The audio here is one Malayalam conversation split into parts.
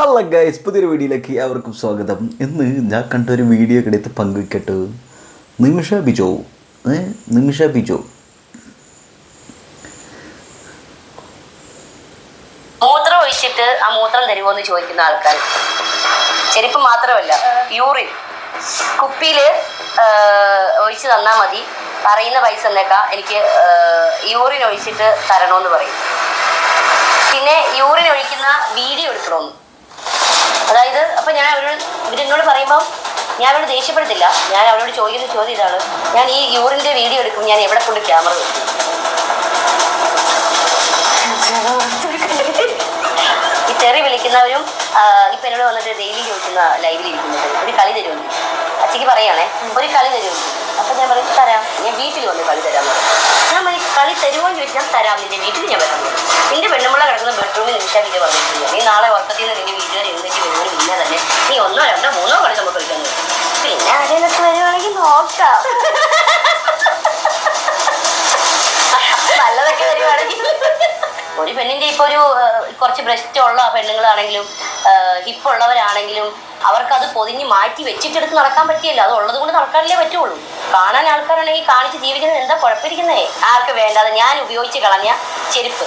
ഹലോ ഗൈസ് പുതിയൊരു വീഡിയോയിലേക്ക് അവർക്കും സ്വാഗതം. ഇന്ന് ഞാൻ കണ്ടൊരു വീഡിയോ എടുത്ത് പങ്കുവെക്കട്ടെ. നിമിഷ ബിജോ. ഏ നിമിഷ ബിജോ. മൂത്രം ഒഴിച്ചിട്ട് ആ മൂത്രം തരുമോ എന്ന് ചോദിക്കുന്ന ആൾക്കാർ. ചെരുപ്പ് മാത്രമല്ല യൂറിൻ. കുപ്പിയിൽ ഒഴിച്ച് തന്നാൽ മതി. പറയുന്ന പൈസ എന്നേക്കാ എനിക്ക് യൂറിൻ ഒഴിച്ചിട്ട് തരണമെന്ന് പറയും. പിന്നെ യൂറിൻ ഒഴിക്കുന്ന വീഡിയോ എടുക്കണമെന്ന് അതായത് അപ്പം ഞാൻ അവരോട് ഇവരെന്നോട് പറയുമ്പോൾ ഞാൻ അവരോട് ദേഷ്യപ്പെടുത്തില്ല. ഞാൻ അവരോട് ചോദിക്കുന്ന ചോദ്യം ഇതാണ്. ഞാൻ ഈ യൂറിന്റെ വീഡിയോ എടുക്കും ഞാൻ എവിടെ കൊണ്ട് ക്യാമറ വെക്കും? ഈ തെറി വിളിക്കുന്നവരും ഇപ്പൊ എന്നോട് വന്നിട്ട് ഡെയിലി ചോദിക്കുന്ന ലൈവിൽ ഇരിക്കുന്നത്. ഒരു കളി തരുമെന്ന്. അച്ഛക്ക് പറയുകയാണേ ഒരു കളി തരുമെന്ന്. അപ്പൊ ഞാൻ പറയും തരാം. ഞാൻ വീട്ടിൽ വന്ന് കളി തരാൻ ഞാൻ പറയും കളി തരുമോ എന്ന് ചോദിച്ചാൽ തരാം. നിന്റെ വീട്ടിൽ ഞാൻ വരാം. നിന്റെ പെണ്ണുമ്പിള്ള കിടക്കുന്ന ബെഡ്റൂമിൽ നിമിഷം വീട് പറഞ്ഞിട്ടില്ല നീ നാളെ ഉറക്കത്തിൽ നിന്ന് നിന്റെ വീട്ടുകാർ എഴുന്നേറ്റ് പിന്നെ തന്നെ നീ ഒന്നോ രണ്ടോ മൂന്നോ കളി നമുക്ക് കളിക്കാൻ പിന്നെ ആരെയൊക്കെ വരുവാണെങ്കിൽ നോക്കാം. നല്ലതൊക്കെ വരുവാണെങ്കിൽ. ഒരു പെണ്ണിന്റെ ഇപ്പൊ ഒരു കുറച്ച് ബ്രസ്റ്റ് ഉള്ള പെണ്ണുങ്ങളാണെങ്കിലും ഹിപ്പ് ഉള്ളവരാണെങ്കിലും അവർക്ക് അത് പൊതിഞ്ഞ് മാറ്റി വെച്ചിട്ടെടുത്ത് നടക്കാൻ പറ്റിയല്ലോ. അത് ഉള്ളത് കൊണ്ട് നടക്കാനല്ലേ പറ്റുള്ളൂ. കാണാൻ ആൾക്കാരാണെങ്കിൽ കാണിച്ച് ജീവിക്കുന്നത് എന്താ കുഴപ്പമിരിക്കുന്നേ? ആർക്ക് വേണ്ടാതെ? ഞാൻ ഉപയോഗിച്ച് കളഞ്ഞ ചെരുപ്പ്.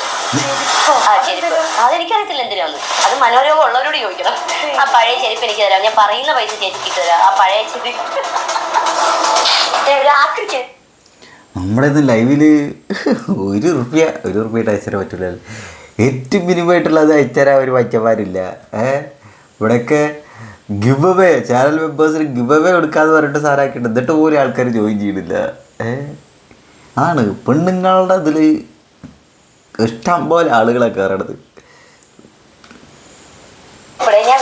ആ ചെരുപ്പ്. അതെനിക്കറിയത്തില്ല എന്തിനാന്ന്. അത് മനോരോഗം ഉള്ളവരോട് ചോദിക്കണം ആ പഴയ ചെരുപ്പ് എനിക്ക് തരാം. ഞാൻ പറയുന്ന പൈസ ചേച്ചിക്ക് തരാം. ആ പഴയ ചെരുപ്പ്. നമ്മുടെ ഇന്ന് ലൈവിൽ ഒരു റുപ്യ ഒരു റുപ്യ തരാൻ പറ്റില്ല ഏറ്റവും മിനിമമായിട്ടുള്ളത് അയച്ചുതരാൻ ഒരു പറ്റന്മാരില്ല ഏ? ഇവിടെയൊക്കെ ഗിവ് അവേ ചാനൽ മെമ്പേഴ്സിന് ഗിവ് അവേ കൊടുക്കാന്ന് പറഞ്ഞിട്ട് സാറാക്കിയിട്ട് എന്നിട്ട് പോലും ആൾക്കാർ ജോയിൻ ചെയ്യണില്ല. ഏ? ആണ്. പെണ്ണുങ്ങളുടെ ഇതിൽ ഇഷ്ടം പോലെ ആളുകളെ കയറണത് ഞാൻ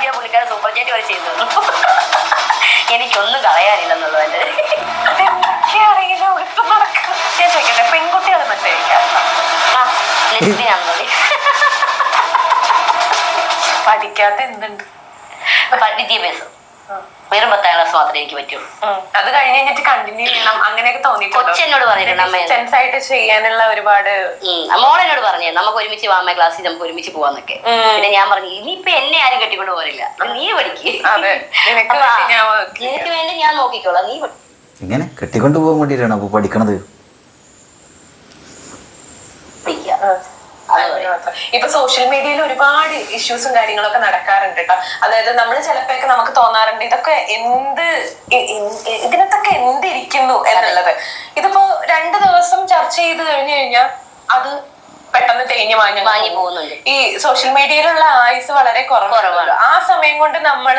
ഒരു പുള്ളിക്കാരൻ സൂപ്പർ വരെ പഠിക്കാത്ത എന്തുണ്ട്? വിദ്യാഭ്യാസം. വെറും പത്താം ക്ലാസ് മാത്രമേ എനിക്ക് പറ്റുള്ളൂ അത് കഴിഞ്ഞ് കഴിഞ്ഞിട്ട് കണ്ടിന്യൂ ചെയ്യണം. അങ്ങനെയൊക്കെ കൊച്ചെന്നോട് പറഞ്ഞിട്ടുണ്ട് അമ്മ. ഡിസ്റ്റൻസ് ആയിട്ട് ചെയ്യാനുള്ള ഒരുപാട്. മോളെന്നോട് പറഞ്ഞേ നമുക്ക് ഒരുമിച്ച് വാമ ക്ലാസ്സിൽ നമുക്ക് ഒരുമിച്ച് പോവാന്നൊക്കെ. പിന്നെ ഞാൻ പറഞ്ഞു ഇനിയിപ്പൊ എന്നെ ആരും കെട്ടിക്കൊണ്ട് പോരില്ല നീ പഠിക്ക്. അതെ. നിനക്ക് വേണ്ടി ഞാൻ നോക്കിക്കോളാം. നീ ഇങ്ങനെ കെട്ടിക്കൊണ്ട് പോകാൻ വേണ്ടിയിട്ടാണ് അപ്പോൾ പഠിക്കണത്? പഠിക്കുക. ഇപ്പൊ സോഷ്യൽ മീഡിയയിൽ ഒരുപാട് ഇഷ്യൂസും കാര്യങ്ങളൊക്കെ നടക്കാറുണ്ട് കേട്ടോ അതായത് നമ്മൾ ചിലപ്പോഴൊക്കെ നമുക്ക് തോന്നാറുണ്ട് ഇതൊക്കെ എന്ത് ഇതിനകത്തൊക്കെ എന്തിരിക്കുന്നു എന്നുള്ളത്. ഇതിപ്പോ രണ്ട് ദിവസം ചർച്ച ചെയ്ത് കഴിഞ്ഞു കഴിഞ്ഞാൽ അത് പെട്ടെന്ന് തേഞ്ഞു വാങ്ങി വാങ്ങി പോകുന്നുണ്ട്. ഈ സോഷ്യൽ മീഡിയയിലുള്ള ആയുസ് വളരെ കുറവാണ്. ആ സമയം കൊണ്ട് നമ്മൾ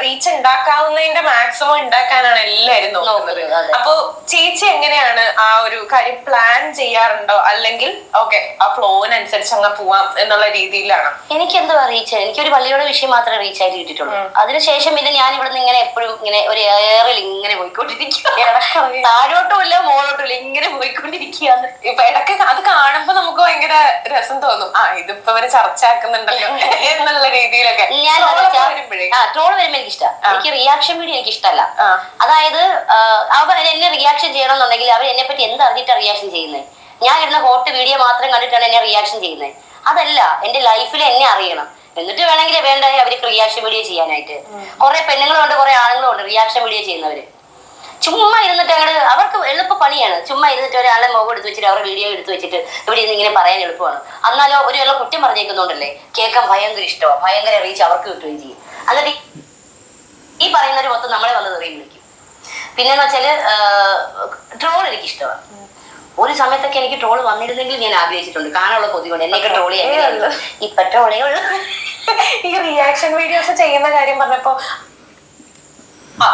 റീച്ച് ഉണ്ടാക്കാവുന്നതിന്റെ മാക്സിമം ഉണ്ടാക്കാനാണ് എല്ലാവരും നോക്കുന്നത് അപ്പൊ ചേച്ചി എങ്ങനെയാണ് ആ ഒരു കാര്യം പ്ലാൻ ചെയ്യാറുണ്ടോ? അല്ലെങ്കിൽ ഓക്കെ ആ ഫ്ലോവിനനുസരിച്ച് അങ്ങ് പോവാം എന്നുള്ള രീതിയിലാണ്. എനിക്ക് എന്തോ റീച്ച് എനിക്കൊരു പള്ളിയുടെ വിഷയം മാത്രമേ റീച്ച് ആയിട്ട് കിട്ടിയിട്ടുള്ളൂ. അതിനുശേഷം പിന്നെ ഞാൻ ഇവിടെ നിന്ന് ഇങ്ങനെ എപ്പോഴും ഇങ്ങനെ ഒരു എയറിൽ ഇങ്ങനെ പോയിക്കൊണ്ടിരിക്കുക ഇടയ്ക്കിറങ്ങി. താഴോട്ടും ഇല്ല മോളോട്ടും ഇല്ല ഇങ്ങനെ പോയിക്കൊണ്ടിരിക്കുകയാണ്. ഇപ്പൊ ഇടയ്ക്ക് അത് കാണുമ്പോ നമുക്ക് ഭയങ്കര രസം തോന്നും. ആ ഇതിപ്പോ അവർ ചർച്ച ആക്കുന്നുണ്ടല്ലോ എന്നുള്ള രീതിയിലൊക്കെ. ഞാൻ വരുമ്പോൾ ട്രോൾ വരുമ്പോ എനിക്ക് ഇഷ്ടമാണ് എനിക്ക് റിയാക്ഷൻ വീഡിയോ എനിക്ക് ഇഷ്ടമല്ല അതായത് അവർ എന്നെ റിയാക്ഷൻ ചെയ്യണമെന്നുണ്ടെങ്കിൽ അവർ എന്നെ പറ്റി എന്ത് അറിഞ്ഞിട്ടാണ് റിയാക്ഷൻ ചെയ്യുന്നത് ഞാൻ ഇടുന്ന ഹോട്ട് വീഡിയോ മാത്രം കണ്ടിട്ടാണ് എന്നെ റിയാക്ഷൻ ചെയ്യുന്നത് അതല്ല എന്റെ ലൈഫിൽ എന്നെ അറിയണം. എന്നിട്ട് വേണമെങ്കിൽ വേണ്ട അവർക്ക് റിയാക്ഷൻ വീഡിയോ ചെയ്യാനായിട്ട്. കുറെ പെണ്ണുങ്ങളുണ്ട് കുറെ ആണുങ്ങളുണ്ട് റിയാക്ഷൻ വീഡിയോ ചെയ്യുന്നവര്. ചുമ്മാ ഇരുന്നിട്ട് അവർക്ക് എളുപ്പ പണിയാണ്. ചുമ്മാ ഇരുന്നിട്ട് ഒരാളെ മുഖം എടുത്ത് വെച്ചിട്ട് അവരുടെ വീഡിയോ എടുത്ത് വെച്ചിട്ട് ഇവിടെ ഇരുന്ന് ഇങ്ങനെ പറയാൻ എളുപ്പമാണ്. എന്നാലോ ഒരു വെള്ളം കുറ്റം പറഞ്ഞേക്കുന്നുണ്ടല്ലേ? കേൾക്കാൻ ഭയങ്കര ഇഷ്ടമാണ് ഭയങ്കര റീച്ച് അവർക്ക് കിട്ടുകയും ചെയ്യും. അല്ലാതെ ഈ- പറയുന്ന ഒരു മൊത്തം നമ്മളെ വന്ന് തെറിയും വിളിക്കും. പിന്നെന്ന് വെച്ചാൽ ട്രോൾ എനിക്ക് ഇഷ്ടമാണ് ഒരു സമയത്തൊക്കെ എനിക്ക് ട്രോൾ വന്നിരുന്നെങ്കിൽ ഞാൻ ആഗ്രഹിച്ചിട്ടുണ്ട്. കാണാനുള്ള കൊതി കൊണ്ട് എന്നെയൊക്കെ ട്രോൾ ചെയ്യാൻ ഇപ്പൊ ട്രോളേ ഉള്ളൂ. ഈ റിയാക്ഷൻ വീഡിയോസ് ചെയ്യുന്ന കാര്യം പറഞ്ഞപ്പോ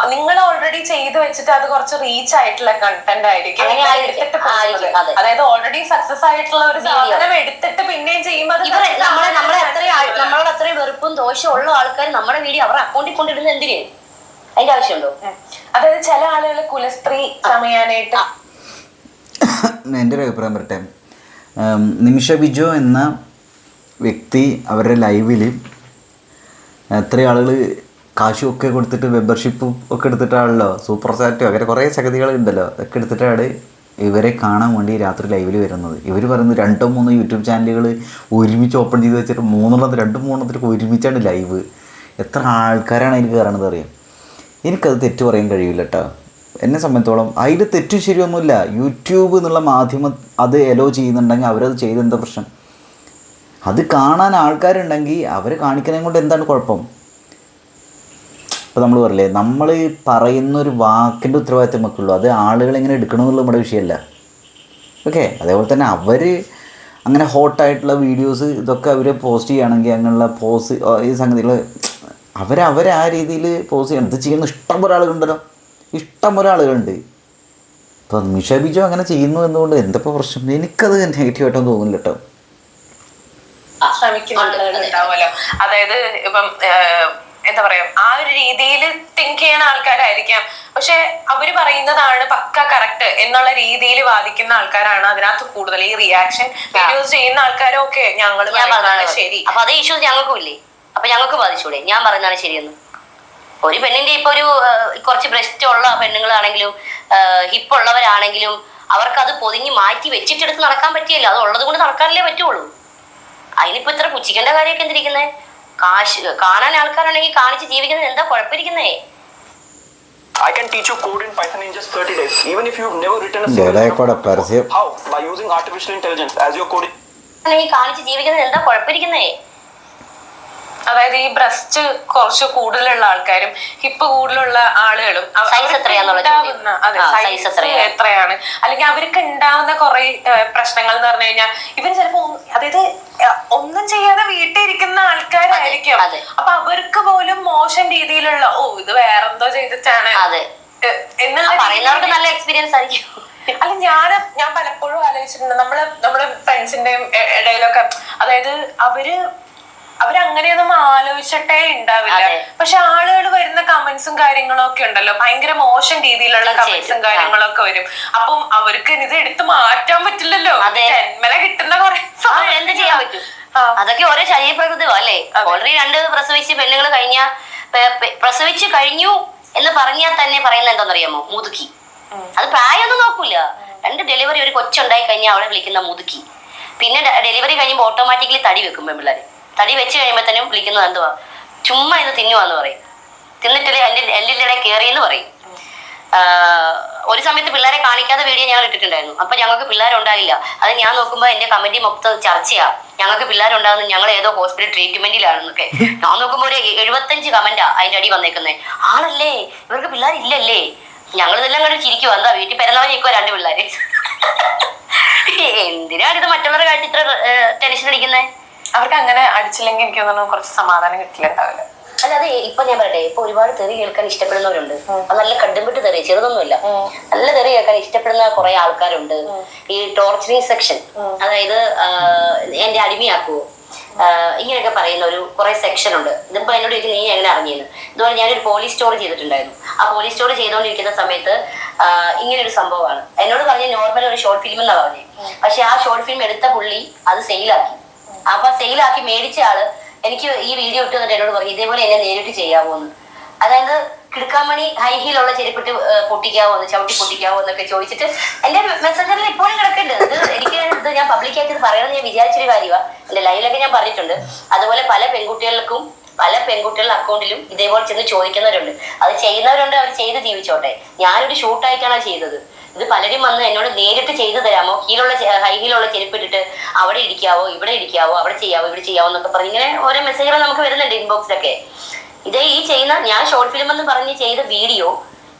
നിങ്ങൾ ഓൾറെഡി ചെയ്തു വെച്ചിട്ട് അത് കുറച്ച് റീച്ച് ആയിട്ടുള്ള കണ്ടന്റ് ആയിരിക്കും. അങ്ങനെ നിങ്ങൾ ആയിരിക്കും. എടുത്തിട്ട് പോകുന്നത്. ആയിരിക്കും, അതെ. അതായത് ഓൾറെഡി സക്സസ് ആയിട്ടുള്ള ഒരു സാധനം എടുത്തിട്ട് പിന്നെയും ചെയ്യുമ്പോൾ അത് ഇവരെ success നമ്മളെ നമ്മളെ അത്രയും ആൾ- നമ്മളോട് അത്രയും വെറുപ്പും ദോഷവും ഉള്ള ആൾക്കാർ നമ്മുടെ വീഡിയോ അവരുടെ അക്കൗണ്ടിൽ കൊണ്ടിടുന്നത് എന്തിന്? അതിന്റെ ആവശ്യമുണ്ടോ? അതായത് ചില ആളുകൾ കുലസ്ത്രീ ചമയാനായിട്ട് എന്റെ ഒരു അഭിപ്രായം പറയട്ടെ. ഉം, നിമിഷ ബിജോ എന്ന വ്യക്തി അവരുടെ ലൈവിൽ എത്ര ആളുകൾ കാശും ഒക്കെ കൊടുത്തിട്ട് മെമ്പർഷിപ്പും ഒക്കെ എടുത്തിട്ടാണല്ലോ. സൂപ്പർ സാറ്റോ അങ്ങനെ കുറേ സംഗതികൾ ഉണ്ടല്ലോ അതൊക്കെ എടുത്തിട്ടാണ് ഇവരെ കാണാൻ വേണ്ടി രാത്രി ലൈവിൽ വരുന്നത്. ഇവർ പറയുന്നത് രണ്ടോ മൂന്നോ യൂട്യൂബ് ചാനലുകൾ ഒരുമിച്ച് ഓപ്പൺ ചെയ്ത് വെച്ചിട്ട് മൂന്നെണ്ണത്തിൽ രണ്ടും മൂന്നെണ്ണത്തിലൊക്കെ ഒരുമിച്ചാണ് ലൈവ് എത്ര ആൾക്കാരാണ് അതിന് കയറണത് അറിയാം. എനിക്കത് തെറ്റ് പറയാൻ കഴിയില്ല കേട്ടോ എന്നെ സംബന്ധിച്ചോളം അതിൽ തെറ്റും ശരിയൊന്നുമില്ല. യൂട്യൂബ് എന്നുള്ള മാധ്യമം അത് എലോ ചെയ്യുന്നുണ്ടെങ്കിൽ അവരത് ചെയ്ത് എന്താ പ്രശ്നം? അത് കാണാൻ ആൾക്കാരുണ്ടെങ്കിൽ അവർ കാണിക്കുന്നതും കൊണ്ട് എന്താണ് കുഴപ്പം? ഇപ്പോൾ നമ്മൾ പറയില്ലേ നമ്മൾ പറയുന്ന ഒരു വാക്കിന്റെ ഉത്തരവാദിത്തം നമുക്കുള്ളൂ. അത് ആളുകൾ എങ്ങനെ എടുക്കണമെന്നുള്ള നമ്മുടെ വിഷയമല്ല. ഓക്കെ? അതേപോലെ തന്നെ അവർ അങ്ങനെ ഹോട്ടായിട്ടുള്ള വീഡിയോസ് ഇതൊക്കെ അവർ പോസ്റ്റ് ചെയ്യുകയാണെങ്കിൽ അങ്ങനെയുള്ള പോസ് ഈ സംഗതികൾ അവരവരെ ആ രീതിയിൽ പോസ്റ്റ് ചെയ്യണം. ഇത് ചെയ്യുന്ന ഇഷ്ടം പോലെ ആളുകളുണ്ടല്ലോ. ഇഷ്ടം പോലെ ആളുകളുണ്ട്. ഇപ്പോൾ മിഷ ബിജു അങ്ങനെ ചെയ്യുന്നു എന്നുകൊണ്ട് എന്തൊക്കെ പ്രശ്നം? എനിക്കത് നെഗറ്റീവായിട്ടൊന്നും തോന്നുന്നില്ല കേട്ടോ. ശ്രമിക്കുന്ന ഉണ്ട്, അതെ. ആളുകളുണ്ടാവുമല്ലോ അതായത് ഇപ്പം എന്താ പറയാ ആ ഒരു രീതിയിൽ തിങ്ക് ചെയ്യണ ആൾക്കാരായിരിക്കാം. പക്ഷെ അവർ പറയുന്നതാണ് പക്ക കറക്റ്റ് എന്നുള്ള രീതിയിൽ വാദിക്കുന്ന ആൾക്കാരാണ് അതിനകത്ത് കൂടുതൽ ഈ റിയാക്ഷൻ വീഡിയോസ് ചെയ്യുന്ന ആൾക്കാരും ഒക്കെ. ഞങ്ങൾ ശരി. അപ്പൊ അതേ ഇഷ്യൂസ് ഞങ്ങൾക്കും ഇല്ലേ അപ്പൊ ഞങ്ങൾക്ക് ബാധിച്ചൂടെ? ഞാൻ പറയുന്നതാണ് ശരിയെന്ന്. ഒരു പെണ്ണിന്റെ ഇപ്പൊ ഒരു കുറച്ച് ബ്രസ്റ്റ് ഉള്ള പെണ്ണുങ്ങളാണെങ്കിലും ഹിപ്പ് ഉള്ളവരാണെങ്കിലും അവർക്ക് അത് പൊതിഞ്ഞ് മാറ്റി വെച്ചിട്ടെടുത്ത് നടക്കാൻ പറ്റിയല്ലോ. അത് ഉള്ളത് കൊണ്ട് നടക്കാനല്ലേ പറ്റുള്ളൂ. അതിനിപ്പോ ഇത്ര പുച്ഛിക്കേണ്ട കാര്യമൊക്കെ എന്തിരിക്കുന്നേ? കാശ് കാണാൻ ആൾക്കാരുണ്ടെങ്കിൽ കാണിച്ച് ജീവിക്കുന്നത് എന്താ കുഴപ്പമിരിക്കുന്നേ I can teach you code in Python in just 30 days, even if you've never written a single code. How? By using artificial intelligence as your coding. അല്ലെങ്കിൽ കാണിച്ച് ജീവിക്കുന്നത് എന്താ കുഴപ്പമിരിക്കുന്നേ അതായത് ഈ ബ്രസ്റ്റ് കുറച്ച് കൂടുതലുള്ള ആൾക്കാരും ഹിപ്പ് കൂടുതലുള്ള ആളുകളും. ഉണ്ടാവുന്ന- അതെ സൈസ് എത്രയാണ്? അല്ലെങ്കിൽ അവർക്ക് ഉണ്ടാവുന്ന കുറെ പ്രശ്നങ്ങൾ എന്ന് പറഞ്ഞു കഴിഞ്ഞാൽ ഇവർ ചിലപ്പോ അതായത് ഒന്നും ചെയ്യാതെ വീട്ടിൽ ഇരിക്കുന്ന ആൾക്കാരായിരിക്കും. അപ്പൊ അവർക്ക് പോലും മോശം രീതിയിലുള്ള ഓ ഇത് വേറെന്തോ ചെയ്തിട്ടാണ്. പറയുന്നവർക്ക് നല്ല എക്സ്പീരിയൻസ് ആയിരിക്കും. അല്ല ഞാൻ ഞാൻ പലപ്പോഴും ആലോചിച്ചിട്ടുണ്ട്. നമ്മൾ നമ്മുടെ ഫ്രണ്ട്സിന്റെയും ഇടയിലൊക്കെ അതായത് അവർ അവരങ്ങനെയൊന്നും ആലോചിച്ചിട്ടേ ഉണ്ടാവില്ല. പക്ഷെ ആളുകൾ വരുന്ന കമന്റ്സും കാര്യങ്ങളും ഒക്കെ ഉണ്ടല്ലോ. ഭയങ്കര മോശം രീതിയിലുള്ള കമന്റ്സും കമന്റ്സും കാര്യങ്ങളൊക്കെ വരും. അപ്പം അവർക്ക് ഇത് എടുത്ത് മാറ്റാൻ പറ്റില്ലല്ലോ. ജന്മല കിട്ടുന്ന കുറെ എന്ത് ചെയ്യാൻ പറ്റും. അതൊക്കെ ഓരോ ശരീരപ്രകൃതം അല്ലേ. ഓൾറെഡി രണ്ട് പ്രസവിച്ച് പെണ്ണുങ്ങൾ കഴിഞ്ഞ പ്രസവിച്ച് കഴിഞ്ഞു എന്ന് പറഞ്ഞാൽ തന്നെ പറയുന്നത് എന്താണെന്നറിയാമോ? മുതുക്കി. അത് പ്രായമൊന്നും നോക്കൂല. രണ്ട് ഡെലിവറി ഒരു കൊച്ചുണ്ടായി കഴിഞ്ഞാൽ അവളെ വിളിക്കുന്ന മുതുക്കി. പിന്നെ ഡെലിവറി കഴിയുമ്പോൾ ഓട്ടോമാറ്റിക്കലി തടി വെക്കും പെൺപിള്ളേർ തടി വെച്ച് കഴിയുമ്പോഴത്തേനും വിളിക്കുന്നത് എന്തുവാ? ചുമ്മാ ഇത് തിന്നുവാന്ന് പറയും. തിന്നിട്ടില്ലേ എല്ലിൽ ഇടയിൽ കയറി എന്ന് പറയും. ഒരു സമയത്ത് പിള്ളേരെ കാണിക്കാത്ത വീഡിയോ ഞങ്ങൾ ഇട്ടിട്ടുണ്ടായിരുന്നു. അപ്പൊ ഞങ്ങൾക്ക് പിള്ളേരുണ്ടായില്ല. അത് ഞാൻ നോക്കുമ്പോൾ എന്റെ കമന്റി മൊത്തം ചർച്ചയാ. ഞങ്ങൾക്ക് പിള്ളേരുണ്ടാകുന്ന ഞങ്ങൾ ഏതോ ഹോസ്പിറ്റൽ ട്രീറ്റ്മെന്റിലാണെന്നൊക്കെ. ഞാൻ നോക്കുമ്പോൾ ഒരു എഴുപത്തഞ്ച് കമന്റാ അതിന്റെ അടി വന്നേക്കുന്നത് ആണല്ലേ ഇവർക്ക് പിള്ളേരില്ലല്ലേ. ഞങ്ങൾ ഇതെല്ലാം കണ്ട് ചിരിക്കുവാ. എന്താ വീട്ടിൽ പിറന്നവരെ നിൽക്കുവാ രണ്ട് പിള്ളേര്? എന്തിനാണ് ഇത് മറ്റുള്ളവരുടെ കാഴ്ച ഇത്ര ടെൻഷൻ അടിക്കുന്നേ? അവർക്ക് അങ്ങനെ അടിച്ചില്ലെങ്കിൽ എനിക്ക് തോന്നുന്നു കുറച്ച് സമാധാനം കിട്ടിയിട്ടുണ്ടാവില്ല. അല്ലാതെ ഇപ്പൊ ഞാൻ പറയട്ടെ ഇപ്പൊ ഒരുപാട് തെറി കേൾക്കാൻ ഇഷ്ടപ്പെടുന്നവരുണ്ട്. അത് നല്ല കണ്ടുപിട്ട് തെറി ചെറുതൊന്നുമില്ല. നല്ല തെറി കേൾക്കാൻ ഇഷ്ടപ്പെടുന്ന കുറെ ആൾക്കാരുണ്ട്. ഈ ടോർച്ചറിങ് സെക്ഷൻ അതായത് എന്റെ അടിമയാക്കുവോ? ഇങ്ങനെയൊക്കെ പറയുന്ന ഒരു കുറെ സെക്ഷൻ ഉണ്ട് ഇതിപ്പോ എന്നോട് ചോദിക്കുന്നത് നീ എങ്ങനെ അറിഞ്ഞിരുന്നു? ഇതുപോലെ ഞാനൊരു പോലീസ് സ്റ്റോറി ചെയ്തിട്ടുണ്ടായിരുന്നു. ആ പോലീസ് സ്റ്റോറി ചെയ്തുകൊണ്ടിരിക്കുന്ന സമയത്ത് ഇങ്ങനെ ഒരു സംഭവമാണ്. എന്നോട് പറഞ്ഞ നോർമൽ ഒരു ഷോർട്ട് ഫിലിം എന്നാ പറഞ്ഞത് പക്ഷെ ആ ഷോർട്ട് ഫിലിം എടുത്ത പുള്ളി അത് സെയിലാക്കി അപ്പൊ സെയിലാക്കി മേടിച്ച ആൾ എനിക്ക് ഈ വീഡിയോ ഇട്ട് തന്നിട്ട് എന്നോട് പറയും ഇതേപോലെ എന്നെ നേരിട്ട് ചെയ്യാവോ എന്ന് അതായത് കിടക്കാമണി ഹൈ ഹീലുള്ള ചെരുപ്പിട്ട് പൊട്ടിക്കാവോ എന്ന് ചവിട്ടി പൊട്ടിക്കാവോ എന്നൊക്കെ ചോദിച്ചിട്ട് എന്റെ മെസ്സഞ്ചറിൽ ഇപ്പോഴും കിടക്കുന്നുണ്ട്. ഇത് എനിക്ക് ഇത് ഞാൻ പബ്ലിക്കായിട്ട് ഇത് പറയണമെന്ന് ഞാൻ വിചാരിച്ചൊരു കാര്യമാണ് എന്റെ ലൈവിലൊക്കെ ഞാൻ പറഞ്ഞിട്ടുണ്ട്. അതുപോലെ പല പെൺകുട്ടികൾക്കും പല പെൺകുട്ടികളുടെ അക്കൗണ്ടിലും ഇതേപോലെ ചെന്ന് ചോദിക്കുന്നവരുണ്ട്. അത് ചെയ്യുന്നവരുണ്ട് അവർ ചെയ്ത് ജീവിച്ചോട്ടെ. ഞാനൊരു ഷൂട്ടായിട്ടാണ് ചെയ്തത്. ഇത് പലരും വന്ന് എന്നോട് നേരിട്ട് ചെയ്തു തരാമോ? ഹീലുള്ള ഹൈ ഹീലുള്ള ചെരുപ്പിട്ടിട്ട് അവിടെ ഇരിക്കാവോ ഇവിടെ ഇരിക്കാവോ അവിടെ ചെയ്യാവോ ഇവിടെ ചെയ്യാവോ എന്നൊക്കെ പറഞ്ഞ് ഇങ്ങനെ ഓരോ മെസ്സേജുകൾ നമുക്ക് വരുന്നുണ്ട് ഇൻബോക്സിലൊക്കെ ഇതേ ഈ ചെയ്യുന്ന ഞാൻ ഷോർട്ട് ഫിലിം എന്ന് പറഞ്ഞ് ചെയ്ത വീഡിയോ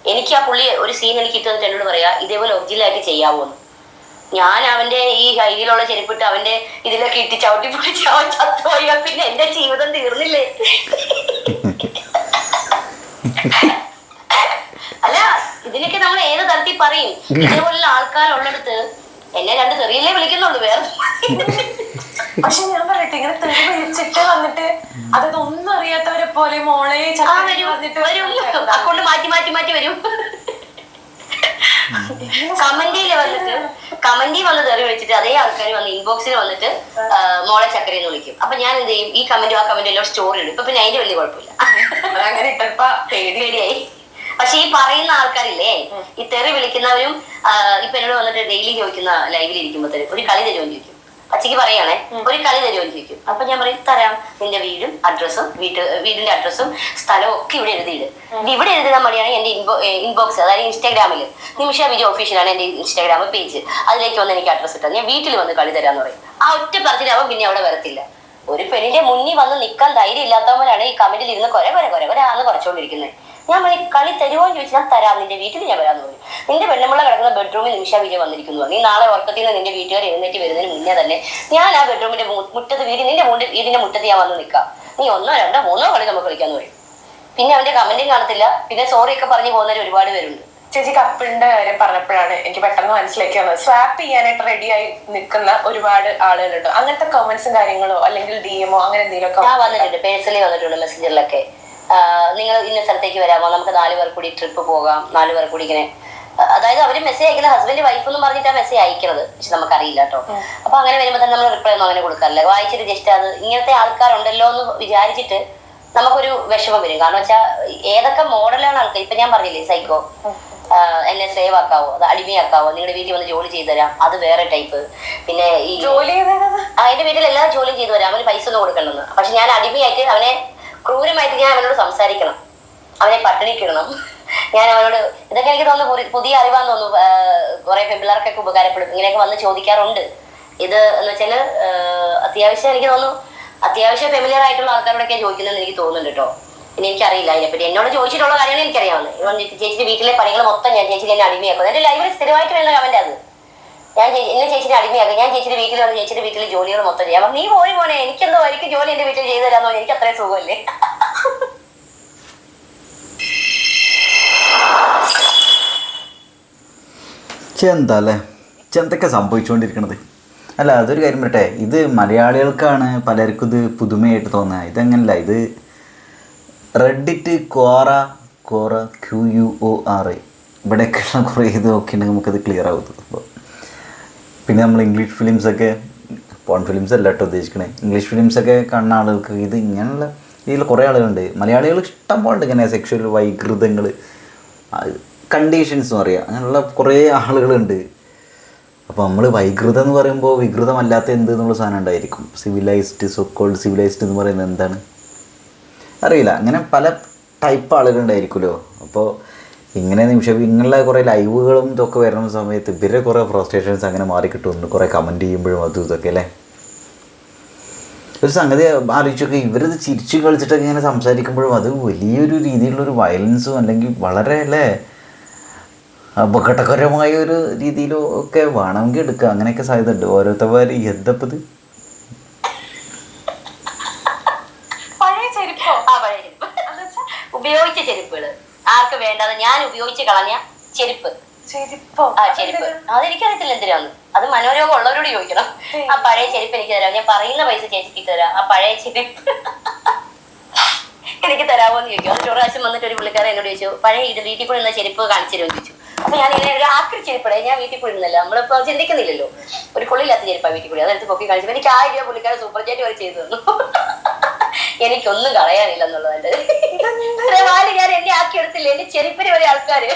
എനിക്ക് ആ പുള്ളി ഒരു സീൻ എനിക്ക് ഇട്ട് തന്നിട്ട് എന്നോട് പറയാ ഇതേപോലെ ഒറിജിനലായിട്ട് ചെയ്യാവോ ഞാൻ അവന്റെ ഈ ഹൈലുള്ള ചെരുപ്പിട്ട് അവന്റെ ഇതിലൊക്കെ ഇട്ട് ചവിട്ടി പൊളിച്ച് അവൻ പിന്നെ എന്റെ ജീവിതം തീർന്നില്ലേ? ഇതേപോലുള്ള ആൾക്കാരുള്ളിടത്ത് എന്നെ രണ്ട് തെറിയല്ലേ വിളിക്കുന്നുണ്ട് വേറെ പക്ഷെ ഞാൻ പറയട്ടെ ഇങ്ങനെ തെറി വിളിച്ചിട്ട് വന്നിട്ട് അതായത് ഒന്നും അറിയാത്തവരെ പോലെ മോളെ അക്കൗണ്ട് മാറ്റി മാറ്റി മാറ്റി വരും. കമന്റിയിൽ വന്നിട്ട് കമന്റി വന്ന് തെറി വിളിച്ചിട്ട് അതേ ആൾക്കാർ വന്ന് ഇൻബോക്സിൽ വന്നിട്ട് മോളെ ചക്കരി എന്ന് വിളിക്കും. അപ്പൊ ഞാൻ എന്ത് ചെയ്യും? ഈ കമന്റും ആ കമന്റും എല്ലാം സ്റ്റോറി ഇടും. ഇപ്പൊ പിന്നെ അതിന്റെ വലിയ കുഴപ്പമില്ല. അങ്ങനെ ഇട്ടപ്പോ പേടി പേടിയായി. പക്ഷെ ഈ പറയുന്ന ആൾക്കാരില്ലേ ഈ തെറി വിളിക്കുന്നവരും ഇപ്പൊ എന്നോട് വന്നിട്ട് ഡെയിലി ചോദിക്കുന്ന ലൈവിൽ ഇരിക്കുമ്പോഴത്തേക്ക് ഒരു കളി തരുമോ ചോദിക്കും അച്ഛക്ക് പറയണേ ഒരു കളി തരുമോ ചോദിക്കും അപ്പൊ ഞാൻ പറയും തരാം നിന്റെ വീടും അഡ്രസ്സും വീട്ട് വീടിന്റെ അഡ്രസ്സും സ്ഥലവും ഒക്കെ ഇവിടെ എഴുതിയിട്. ഇവിടെ എഴുതുന്ന മടിയാണ് എന്റെ ഇൻബോ ഇൻബോക്സ് അതായത് ഇൻസ്റ്റാഗ്രാമിൽ നിമിഷ വിജയ് ഒഫീഷ്യലാണ് എന്റെ ഇൻസ്റ്റാഗ്രാം പേജ് അതിലേക്ക് വന്ന് എനിക്ക് അഡ്രസ്സ് ഇട്ടാൽ ഞാൻ വീട്ടിൽ വന്ന് കളി തരാന്ന് പറയും. ആ ഒറ്റ പറഞ്ഞിട്ടാവും പിന്നെ അവിടെ വരത്തില്ല. ഒരു പെണ്ണിന്റെ മുന്നിൽ വന്ന് നിൽക്കാൻ ധൈര്യം ഇല്ലാത്തവരാണ് ഈ കമന്റിൽ ഇരുന്ന് കൊര കൊര കൊര കൊരാന്ന് കുറച്ചുകൊണ്ടിരിക്കുന്നത് ഞാൻ പറയും കളി തരുമോ എന്ന് ചോദിച്ചാൽ ഞാൻ തരാം. നിന്റെ വീട്ടിൽ ഞാൻ വരാമെന്ന് പറയും നിന്റെ പെണ്ണുമ്പിള്ള കിടക്കുന്ന ബെഡ്റൂമിൽ നിമിഷ വിജയം വന്നിരിക്കുന്നു. നീ നാളെ ഉറക്കത്തിൽ നിന്ന് നിന്റെ വീട്ടുകാർ എഴുന്നേറ്റ് വരുന്നതിന് മുന്നേ തന്നെ ഞാൻ ആ ബെഡ്റൂമിന്റെ മുറ്റത്ത് വീട് നിന്റെ മുണ്ട് വീടിന്റെ മുറ്റത്ത് ഞാൻ വന്ന് നിൽക്കാം. നീ ഒന്നോ രണ്ടോ മൂന്നോ കളി നമുക്ക് കളിക്കാന്ന് പറയും. പിന്നെ അവന്റെ കമന്റും കാണത്തില്ല. പിന്നെ സോറി ഒക്കെ പറഞ്ഞു പോകുന്നവർ ഒരുപാട് പേരുണ്ട്. ചേച്ചി കപ്പിളിന്റെ കാര്യം പറഞ്ഞപ്പോഴാണ് എനിക്ക് പെട്ടെന്ന് മനസ്സിലേക്ക് വന്നത്. സ്വാപ്പ് ചെയ്യാനായിട്ട് റെഡിയായി നിൽക്കുന്ന ഒരുപാട് ആളുകളുണ്ട്. അങ്ങനത്തെ കമന്റ്സും കാര്യങ്ങളോ അല്ലെങ്കിൽ ഡി എമോ അങ്ങനെ എന്തെങ്കിലും വന്നിട്ടുണ്ട്. പേഴ്സണലി വന്നിട്ടുണ്ട് മെസ്സഞ്ചറിലൊക്കെ നിങ്ങൾ ഇന്ന സ്ഥലത്തേക്ക് വരാമോ? നമുക്ക് നാല് പേർ കൂടി ട്രിപ്പ് പോകാം. നാല് പേർ കൂടി ഇങ്ങനെ. അതായത് അവർ മെസ്സേജ് അയക്കുന്ന ഹസ്ബൻഡ് വൈഫ് എന്ന് പറഞ്ഞിട്ടാ മെസ്സേജ് അയക്കുന്നത് പക്ഷെ നമുക്കറിയില്ല കേട്ടോ. അപ്പൊ അങ്ങനെ വരുമ്പോൾ തന്നെ നമ്മൾ റിപ്ലൈ ഒന്നും അങ്ങനെ കൊടുക്കാറില്ല. വായിച്ചിട്ട് ജസ്റ്റ് അത് ഇങ്ങനത്തെ ആൾക്കാരുണ്ടല്ലോ എന്ന് വിചാരിച്ചിട്ട് നമുക്കൊരു വിഷമം വരും. കാരണം വെച്ചാൽ ഏതൊക്കെ മോഡലാണ് ആൾക്കാർ ഇപ്പൊ ഞാൻ പറഞ്ഞില്ലേ സൈക്കോ എന്നെ സേവ് ആക്കാവോ? അത് അടിമയാക്കാവോ? നിങ്ങളുടെ വീട്ടിൽ വന്ന് ജോലി ചെയ്തു തരാം. അത് വേറെ ടൈപ്പ് പിന്നെ ഈ ജോലി ആ എന്റെ വീട്ടിൽ എല്ലാ ജോലിയും ചെയ്തു തരാം. അവന് പൈസ ഒന്നും കൊടുക്കണമെന്ന് പക്ഷെ ഞാൻ അടിമയായിട്ട് അവനെ ക്രൂരമായിട്ട് ഞാൻ അവനോട് സംസാരിക്കണം. അവനെ പട്ടിണിക്കിടണം ഞാൻ അവനോട് ഇതൊക്കെ എനിക്ക് തോന്നുന്നു പുതിയ അറിവാന്ന് തോന്നുന്നു കുറെ പെമ്പിള്ളേർക്കൊക്കെ ഉപകാരപ്പെടും. ഇങ്ങനെയൊക്കെ വന്ന് ചോദിക്കാറുണ്ട്. ഇത് എന്ന് വെച്ചാൽ അത്യാവശ്യം എനിക്ക് തോന്നുന്നു അത്യാവശ്യം ഫെമിലിയർ ആയിട്ടുള്ള ആൾക്കാരോടൊക്കെ ചോദിക്കുന്നതെന്ന് എനിക്ക് തോന്നുന്നുണ്ട് കേട്ടോ. പിന്നെ എനിക്കറിയില്ല അതിനെപ്പറ്റി. എന്നോട് ചോദിച്ചിട്ടുള്ള കാര്യങ്ങൾ എനിക്കറിയാവുന്നത്. ഇവൻ ചേച്ചിയുടെ വീട്ടിലെ പണികൾ മൊത്തം ഞാൻ ചേച്ചി എന്നെ അടിമയാക്കും. എന്റെ ലൈബ്രറി സ്ഥിരമായിട്ട് വേണ്ട അവന്റെ അത്. ഞാൻ എന്നെ ചേച്ചിന്റെ അടിമയാക്കും ഞാൻ ചേച്ചിയുടെ വീട്ടിൽ വന്ന് ചേച്ചിയുടെ വീട്ടിൽ ജോലികൾ മൊത്തം ചെയ്യാം. നീ പോയി മോനെ. എനിക്കെന്തോ എനിക്ക് ജോലി എന്റെ വീട്ടിൽ ചെയ്തു തരാന്നോ എനിക്ക് അത്രയും സുഖമല്ലേ? എന്താ അല്ലേ എന്തൊക്കെ സംഭവിച്ചുകൊണ്ടിരിക്കണത് അല്ല അതൊരു കാര്യം പറട്ടെ ഇത് മലയാളികൾക്കാണ് പലർക്കും ഇത് പുതുമയായിട്ട് തോന്നുക ഇതങ്ങനല്ല? ഇത് Reddit Quora Quora Q U O R ഇവിടെയൊക്കെയുള്ള കുറേ ഇത് നോക്കിയിട്ടുണ്ടെങ്കിൽ നമുക്കത് ക്ലിയർ ആവും. അപ്പോൾ പിന്നെ നമ്മൾ ഇംഗ്ലീഷ് ഫിലിംസൊക്കെ പോൺ ഫിലിംസ് അല്ല കേട്ടോ ഉദ്ദേശിക്കണേ. ഇംഗ്ലീഷ് ഫിലിംസൊക്കെ കാണുന്ന ആളുകൾക്ക് ഇത് ഇങ്ങനെയുള്ള ഇതിൽ കുറേ ആളുകളുണ്ട്. മലയാളികൾ ഇഷ്ടം പോലെ ഇങ്ങനെ സെക്ഷൽ വൈകൃതങ്ങൾ കണ്ടീഷൻസ് എന്ന് പറയുക അങ്ങനെയുള്ള കുറേ ആളുകളുണ്ട്. അപ്പോൾ നമ്മൾ വൈകൃതം എന്ന് പറയുമ്പോൾ വികൃതമല്ലാത്ത എന്ത് എന്നുള്ള സാധനം ഉണ്ടായിരിക്കും. സിവിലൈസ്ഡ് സൊക്കോൾഡ് സിവിലൈസ്ഡ് എന്ന് പറയുന്നത് എന്താണ്? അറിയില്ല. അങ്ങനെ പല ടൈപ്പ് ആളുകളുണ്ടായിരിക്കുമല്ലോ അപ്പോൾ ഇങ്ങനെ നിമിഷം ഇങ്ങനെയുള്ള കുറേ ലൈവുകളും ഇതൊക്കെ വരുന്ന സമയത്ത് ഇവരെ കുറേ ഫ്രസ്ട്രേഷൻസ് അങ്ങനെ മാറി കിട്ടുന്നുണ്ട്. കുറേ കമന്റ് ചെയ്യുമ്പോഴും അതും ഇതൊക്കെ അല്ലേ? ഒരു സംഗതി ആലോചിച്ചൊക്കെ ഇവരത് ചിരിച്ചു കളിച്ചിട്ടൊക്കെ ഇങ്ങനെ സംസാരിക്കുമ്പോഴും അത് വലിയൊരു രീതിയിലുള്ളൊരു വയലൻസും അല്ലെങ്കിൽ വളരെ അല്ലേ അപകടകരമായ ഒരു രീതിയിലോ ഒക്കെ വേണമെങ്കിൽ എടുക്കുക. അങ്ങനെയൊക്കെ സാധ്യതയുണ്ട്. ഓരോരുത്തർ എന്തപ്പത്? ഉപയോഗിച്ച ചെരുപ്പുകൾ. ആർക്ക് വേണ്ടത്? ഞാൻ ഉപയോഗിച്ച് കളഞ്ഞ ചെരുപ്പ്. ചെരുപ്പോ? ആ ചെരുപ്പ്. അതെനിക്കറിയത്തില്ല എന്തിനാന്ന്. അത് മനോരോഗം ഉള്ളവരോട് ചോദിക്കണം ആ പഴയ ചെരുപ്പ് എനിക്ക് തരാം ഞാൻ പറയുന്ന പൈസ ചേച്ചിക്ക് തരാം. ആ പഴയ ചെരുപ്പ്. എനിക്ക് തരാമോ എന്ന് ചോദിക്കും ഒരു പ്രാവശ്യം വന്നിട്ട് ഒരു പുള്ളിക്കാരൻ എന്നോട് ചോദിച്ചു പഴയ ഇത് വീട്ടിൽ കൂടി ചെരുപ്പ് കാണിച്ചു തരുമോ? ചോദിച്ചു. അപ്പൊ ഞാൻ ഇങ്ങനെ ഒരു ആക്രി ചെരുപ്പടേ ഞാൻ വീട്ടിൽ കൂടി ഇരുന്നല്ല നമ്മളിപ്പോ ചിന്തിക്കുന്നില്ലല്ലോ. ഒരു കൊള്ളില്ലാത്ത ചെരുപ്പാ വീട്ടിൽ കൂടി. അതെടുത്ത് പൊക്കി കാണിച്ചു എനിക്ക് ആ രൂപ പുള്ളിക്കാരൻ സൂപ്പർ ചാറ്റ് വരെ ചെയ്തു തന്നു. എനിക്കൊന്നും കളയാനില്ല എന്നുള്ളതായിട്ട് ഇത്രയും വാൽ ഞാൻ എന്നെ ആക്കി എടുത്തില്ല? എന്റെ ചെരുപ്പിന് വരെ ആൾക്കാര്.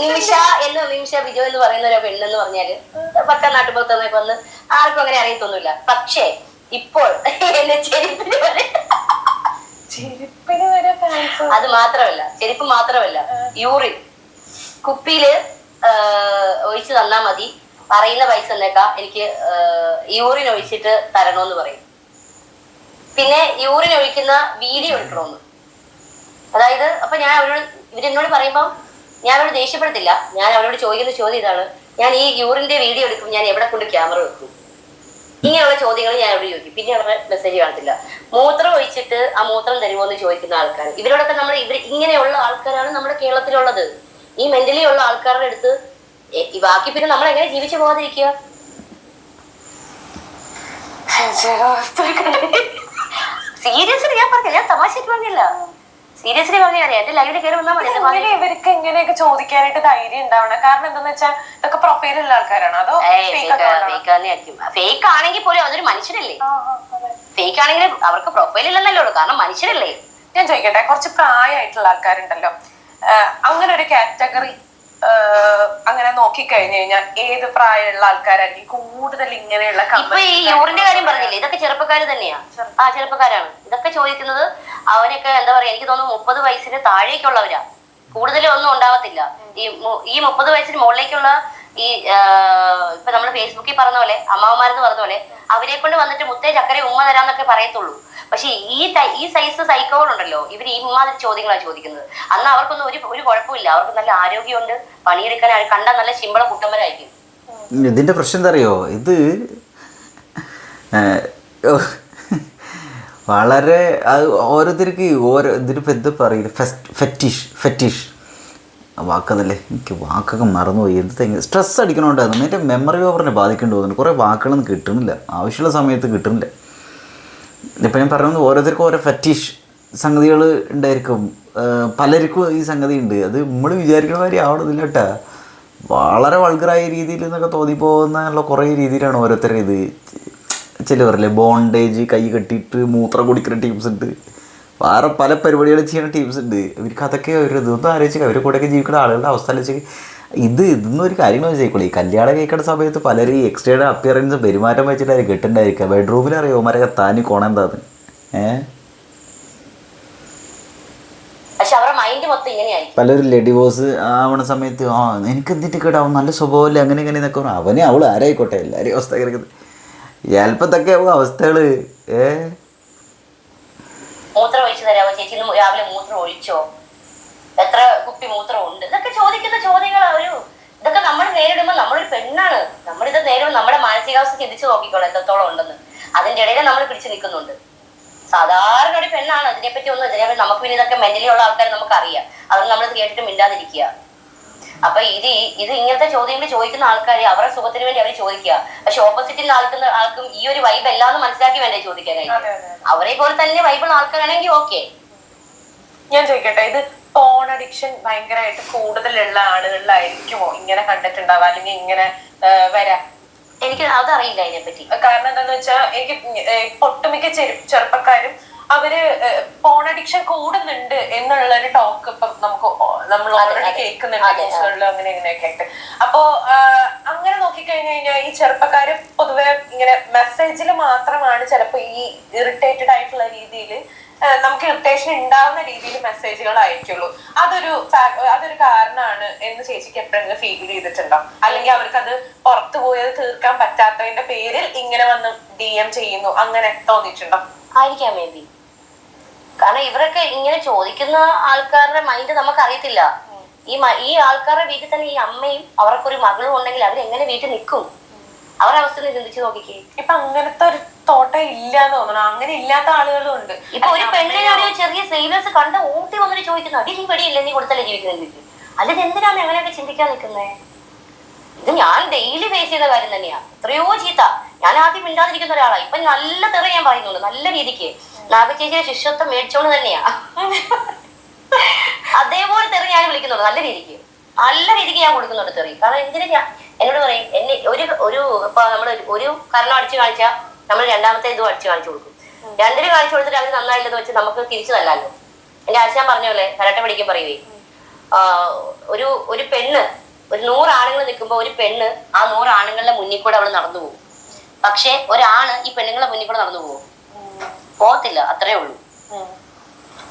നിമിഷ എന്ന് നിമിഷ ബിജു എന്ന് പറയുന്ന ഒരു പെണ്ണെന്ന് പറഞ്ഞാൽ പക്ക നാട്ടുപുറത്തൊക്കെ വന്ന് ആർക്കും അങ്ങനെ അറിയത്തൊന്നുമില്ല. പക്ഷേ ഇപ്പോൾ എന്നെ ചെരുപ്പിന് വരെ ചെരുപ്പിന് വരെ അത് മാത്രമല്ല ചെരുപ്പ് മാത്രമല്ല യൂറിൻ. കുപ്പിയിൽ ഒഴിച്ചു തന്നാ മതി. പറയുന്ന പൈസ എന്നേക്കാ എനിക്ക് യൂറിൻ ഒഴിച്ചിട്ട് തരണോന്ന് പറയും. പിന്നെ യൂറിൻ ഒഴിക്കുന്ന വീഡിയോ എടുക്കണമെന്ന് അതായത് അപ്പൊ ഞാൻ അവരോട് ഇവരെന്നോട് പറയുമ്പോൾ ഞാൻ അവരോട് ദേഷ്യപ്പെടത്തില്ല. ഞാൻ അവരോട് ചോദിക്കുന്ന ചോദ്യം ഇതാണ്. ഞാൻ ഈ യൂറിന്റെ വീഡിയോ എടുക്കും ഞാൻ എവിടെ കൊണ്ട് ക്യാമറ വെക്കും? ഇങ്ങനെയുള്ള ചോദ്യങ്ങൾ ഞാൻ അവരോട് ചോദിക്കും. പിന്നെ അവരുടെ മെസ്സേജ് കാണത്തില്ല. മൂത്രം ഒഴിച്ചിട്ട് ആ മൂത്രം തരുമോ എന്ന് ചോദിക്കുന്ന ആൾക്കാർ ഇവരോടൊക്കെ നമ്മൾ ഇവർ ഇങ്ങനെയുള്ള ആൾക്കാരാണ് നമ്മുടെ കേരളത്തിലുള്ളത്. ഈ മെന്റലി ഉള്ള ആൾക്കാരുടെ അടുത്ത് ഈ ബാക്കി പിന്നെ നമ്മൾ എങ്ങനെ ജീവിച്ചു പോകാതിരിക്കുക സീരിയസ്ലി ഞാൻ പറഞ്ഞില്ല ഞാൻ തമാശക്ക് പറഞ്ഞില്ല. സീരിയസ്ലി പറഞ്ഞാൽ എന്റെ ലൈവിൽ കയറി വന്നാൽ മതി ഇവർക്ക് എങ്ങനെയൊക്കെ ചോദിക്കാനായിട്ട് ധൈര്യം ഉണ്ടാവണം? കാരണം എന്താന്ന് വെച്ചാൽ ഇതൊക്കെ പ്രൊഫൈലുള്ള ആൾക്കാരാണ്. അതോ ഫേക്ക് അക്കൗണ്ട് ഫേക്ക് ആണെങ്കിൽ പോലും അതൊരു മനുഷ്യരല്ലേ ഫേക്ക് ആണെങ്കിൽ അവർക്ക് പ്രൊഫൈൽ ഇല്ലെന്നല്ലേ ഉള്ളൂ. കാരണം മനുഷ്യരല്ലേ? ഞാൻ ചോദിക്കട്ടെ കുറച്ച് പ്രായമായിട്ടുള്ള ആൾക്കാരുണ്ടല്ലോ. അങ്ങനെ ഒരു കാറ്റഗറി അങ്ങനെ നോക്കിക്കഴിഞ്ഞു കഴിഞ്ഞാൽ ഏത് പ്രായമുള്ള ആൾക്കാരായിരിക്കും കൂടുതൽ ഇങ്ങനെയുള്ള ഇപ്പൊ ഈ യൂറിന്റെ കാര്യം പറഞ്ഞില്ലേ? ഇതൊക്കെ ചെറുപ്പക്കാർ തന്നെയാ. ആ ചെറുപ്പക്കാരാണ്. ഇതൊക്കെ ചോദിക്കുന്നത് അവരൊക്കെ എന്താ പറയാ എനിക്ക് തോന്നുന്നു മുപ്പത് വയസ്സിന് താഴേക്കുള്ളവരാ. കൂടുതലും ഒന്നും ഉണ്ടാവത്തില്ല. ഈ ഈ മുപ്പത് വയസ്സിന് മുകളിലേക്കുള്ള ഈ ഇപ്പൊ നമ്മൾ ഫേസ്ബുക്കിൽ പറഞ്ഞ പോലെ അമ്മാവന്മാരെന്ന് പറഞ്ഞ പോലെ അവരെ കൊണ്ട് വന്നിട്ട് മുത്തേ ചക്കര ഉമ്മ തരാന്നൊക്കെ പറയത്തുള്ളൂ. പക്ഷെ ഈ ഈ സൈസ് സൈക്കോകളുണ്ടല്ലോ ഇവർ ഈ മാതിരി ചോദ്യങ്ങളാണ് ചോദിക്കുന്നത്. അന്ന് അവർക്കൊന്നും ഒരു ഒരു കുഴപ്പമില്ല അവർക്ക് നല്ല ആരോഗ്യമുണ്ട്. പണിയെടുക്കാൻ കണ്ടാൽ നല്ല ശിമ്പള കുട്ടന്മാരായിരിക്കും ഇതിന്റെ പ്രശ്നം എന്താ അറിയോ ഇത് വളരെ അത് ഓരോരുത്തർക്ക് ഓരോ ഇതിനിപ്പോൾ എന്ത് പറയില്ല ഫെസ്റ്റ് ഫെറ്റിഷ് ഫെറ്റിഷ് വാക്കതല്ലേ എനിക്ക് വാക്കൊക്കെ മറന്നുപോയി. എന്ത് തെങ്ങ് സ്ട്രെസ് അടിക്കണോണ്ടായിരുന്നു. എന്റെ മെമ്മറി പവറിനെ ബാധിക്കേണ്ടി തോന്നുന്നു കുറേ വാക്കുകളൊന്നും കിട്ടുന്നില്ല ആവശ്യമുള്ള സമയത്ത് കിട്ടുന്നില്ല ഇപ്പം ഞാൻ പറഞ്ഞത് ഓരോരുത്തർക്കും ഓരോ ഫെറ്റിഷ് സംഗതികൾ ഉണ്ടായിരിക്കും. പലർക്കും ഈ സംഗതി ഉണ്ട് അത് നമ്മൾ വിചാരിക്കുന്ന കാര്യം ആവണതില്ല കേട്ടോ. വളരെ വൾഗറായ രീതിയിൽ എന്നൊക്കെ തോന്നിപ്പോകുന്നുള്ള കുറേ രീതിയിലാണ് ഓരോരുത്തരുടെ ഇത്. ചിലവരല്ലേ ബോണ്ടേജ് കൈ കെട്ടിയിട്ട് മൂത്രം കുടിക്കുന്ന ടീംസ് ഉണ്ട്. വേറെ പല പരിപാടികൾ ചെയ്യുന്ന ടീംസ് ഉണ്ട്. ഇവർക്ക് അതൊക്കെ ഒരു ഇതൊന്നും ആലോചിക്കുക അവരുടെ കൂടെയൊക്കെ ജീവിക്കുന്ന ആളുകളുടെ അവസ്ഥ ആലോചിച്ച് ഇത് ഇതൊന്നും ഒരു കാര്യങ്ങൾ ചോദിച്ചേക്കുള്ളൂ ഈ കല്യാണ കഴിക്കുന്ന സമയത്ത് പലരും ഈ എക്സ്റ്റേഡ് അപ്പിയറൻസും പെരുമാറ്റം വെച്ചിട്ടായിരിക്കും കിട്ടണ്ടായിരിക്കുക ബെഡ്റൂമിൽ അറിയോ? മരൊക്കെ താനി കോണം എന്താന്ന് ഏഹ് പലരും ഡിവോഴ്സ് ആവണ സമയത്ത് ആ എനിക്ക് എന്തിട്ട് കേട്ടോ അവൻ നല്ല സ്വഭാവമല്ലേ? അങ്ങനെ ഇങ്ങനെ എന്നൊക്കെ പറഞ്ഞു. അവനെ അവൾ ആരായിക്കോട്ടെ? എല്ലാവരെയും അവസ്ഥ കിടക്കുന്നത് ചിലപ്പത്തൊക്കെ ആവും അവസ്ഥകൾ ഏ? മൂത്രം ഒഴിച്ചു തരാമോ ചേച്ചി രാവിലെ മൂത്രം ഒഴിച്ചോ? എത്ര കുപ്പി മൂത്രം ഉണ്ട് ഇതൊക്കെ ചോദിക്കുന്ന ചോദ്യങ്ങൾ ഒരു ഇതൊക്കെ നമ്മൾ നേരിടുമ്പോൾ നമ്മളൊരു പെണ്ണാണ്. നമ്മളിത് നേരിടുമ്പോൾ നമ്മുടെ മാനസികാവസ്ഥ ചിന്തിച്ചു നോക്കിക്കോളാം എത്രത്തോളം ഉണ്ടെന്ന്. അതിന്റെ ഇടയിൽ നമ്മൾ പിടിച്ചു നിൽക്കുന്നുണ്ട്. സാധാരണ ഒരു പെണ്ണാണ്. അതിനെപ്പറ്റി ഒന്നും ഇതിനെപ്പറ്റി നമുക്ക് പിന്നെ ഇതൊക്കെ മെന്റലി ഉള്ള ആൾക്കാർ നമുക്കറിയാം. അതുകൊണ്ട് നമ്മൾ കേട്ടിട്ട് മിണ്ടാതിരിക്കുക. അപ്പൊ ഇത് ഇത് ഇങ്ങനത്തെ ചോദ്യങ്ങൾ ചോദിക്കുന്ന ആൾക്കാർ അവരുടെ സുഖത്തിന് വേണ്ടി അവർ ചോദിക്കുക. പക്ഷെ ഓപ്പോസിറ്റിൽ ആൾക്കുന്ന ആൾക്കും ഈ ഒരു വൈബ് എല്ലാം മനസ്സിലാക്കി വേണ്ടേ ചോദിക്കാനായിട്ട്? അവരെ പോലെ തന്നെ വൈബിൾ ആൾക്കാരാണെങ്കിൽ ഓക്കെ ഞാൻ ചോദിക്കട്ടെ ഇത് ഫോൺ അഡിക്ഷൻ ഭയങ്കരമായിട്ട് കൂടുതലുള്ള ആളുകളിലായിരിക്കുമോ? ഇങ്ങനെ കണ്ടിട്ടുണ്ടാവുക അല്ലെങ്കിൽ ഇങ്ങനെ വരാ? എനിക്ക് അതറിയില്ല അതിനെ പറ്റി കാരണം എന്താന്ന് വെച്ചാൽ എനിക്ക് ഒട്ടുമിക്ക ചെറുപ്പക്കാരും അവർ ഫോൺ അഡിക്ഷൻ കൂടുന്നുണ്ട് എന്നുള്ള ഒരു ടോക്ക് ഇപ്പൊ നമുക്ക് നമ്മൾ ഓൾറെഡി. കേൾക്കുന്നുണ്ട് ന്യൂസുകളിലും അങ്ങനെ ഇങ്ങനെയൊക്കെ ആയിട്ട്. അപ്പോ അങ്ങനെ നോക്കിക്കഴിഞ്ഞു കഴിഞ്ഞാൽ ഈ ചെറുപ്പക്കാര് പൊതുവെ ഇങ്ങനെ മെസ്സേജിൽ മാത്രമാണ് ചിലപ്പോ ഈ ഇറിറ്റേറ്റഡ് ആയിട്ടുള്ള രീതിയിൽ നമുക്ക് ഇറിറ്റേഷൻ ഉണ്ടാവുന്ന രീതിയിൽ മെസ്സേജുകൾ അയക്കുള്ളൂ അതൊരു അതൊരു കാരണമാണ് എന്ന് ചേച്ചിക്ക് എപ്പോഴെങ്കിലും ഫീൽ ചെയ്തിട്ടുണ്ടോ? അല്ലെങ്കിൽ അവർക്ക് അത് പുറത്തു പോയത് തീർക്കാൻ പറ്റാത്തതിന്റെ പേരിൽ ഇങ്ങനെ വന്ന് ഡി എം ചെയ്യുന്നു അങ്ങനെ തോന്നിയിട്ടുണ്ടോ? ആയിരിക്കാം മേ ബി കാരണം ഇവരൊക്കെ ഇങ്ങനെ ചോദിക്കുന്ന ആൾക്കാരുടെ മൈൻഡ് നമുക്ക് അറിയത്തില്ല ഈ ഈ ആൾക്കാരുടെ വീട്ടിൽ തന്നെ ഈ അമ്മയും അവർക്കൊരു മകളും ഉണ്ടെങ്കിൽ അവരെങ്ങനെ വീട്ടിൽ നിൽക്കും? അവരുടെ അവസ്ഥ ചിന്തിച്ചു നോക്കിക്കേ. ഇപ്പൊ അങ്ങനത്തെ ഒരു തോട്ടം ഇല്ല എന്ന് തോന്നണം. അങ്ങനെ ഇല്ലാത്ത ആളുകളും ഉണ്ട്. ഇപ്പൊ ഒരു പെണ്ണിനെ ഒരു ചെറിയ സേവേഴ്സ് കണ്ട് ഊട്ടി വന്നിട്ട് ചോദിക്കുന്നു അതിൽ ഈ വെടിയില്ലേ? നീ കൊടുത്തല്ലേ ജീവിക്കുന്നത്? അല്ലെങ്കിൽ എന്തിനാണ് അങ്ങനെയൊക്കെ ചിന്തിക്കാൻ നിൽക്കുന്നത് ഇത് ഞാൻ ഡെയിലി ഫേസ് ചെയ്ത കാര്യം തന്നെയാ. എത്രയോ ചീത്ത. ഞാൻ ആദ്യം മിണ്ടാതിരിക്കുന്ന ഒരാളാ. ഇപ്പൊ നല്ല തെറി ഞാൻ പറയുന്നുള്ളൂ. നല്ല രീതിക്ക്. നാഗചേച്ചിയുടെ ശിഷ്യത്വം മേടിച്ചോണ്ട് തന്നെയാ. അതേപോലെ തെറി ഞാൻ വിളിക്കുന്നുള്ളു. നല്ല രീതിക്ക്. നല്ല രീതിക്ക് ഞാൻ കൊടുക്കുന്നുണ്ട് തെറി. കാരണം എന്തിനാ ഞാൻ എന്നോട് പറയും എന്നെ ഒരു ഒരു ഇപ്പൊ നമ്മൾ ഒരു കരണം അടിച്ചു കാണിച്ചാൽ നമ്മൾ രണ്ടാമത്തെ ഇത് അടിച്ചു കാണിച്ചു കൊടുക്കും. രണ്ടിന് കാണിച്ചു കൊടുത്തിട്ട് അവർ നന്നായില്ലെന്ന് വെച്ച് നമുക്ക് തിരിച്ചു തല്ലാലോ എന്റെ ആശാൻ പറഞ്ഞ പോലെ കരാട്ടെ പഠിക്കാൻ പറയുവേ. ഒരു ഒരു പെണ്ണ് ഒരു നൂറ് ആണുങ്ങൾ നിൽക്കുമ്പോൾ ഒരു പെണ്ണ് ആ നൂറ് ആണുങ്ങളുടെ മുന്നിൽ കൂടെ അവൾ നടന്നു പോകും. പക്ഷെ ഒരാണ് ഈ പെണ്ണുങ്ങളുടെ മുന്നിൽ കൂടെ നടന്നു പോകും. പോകത്തില്ല അത്രേ ഉള്ളൂ.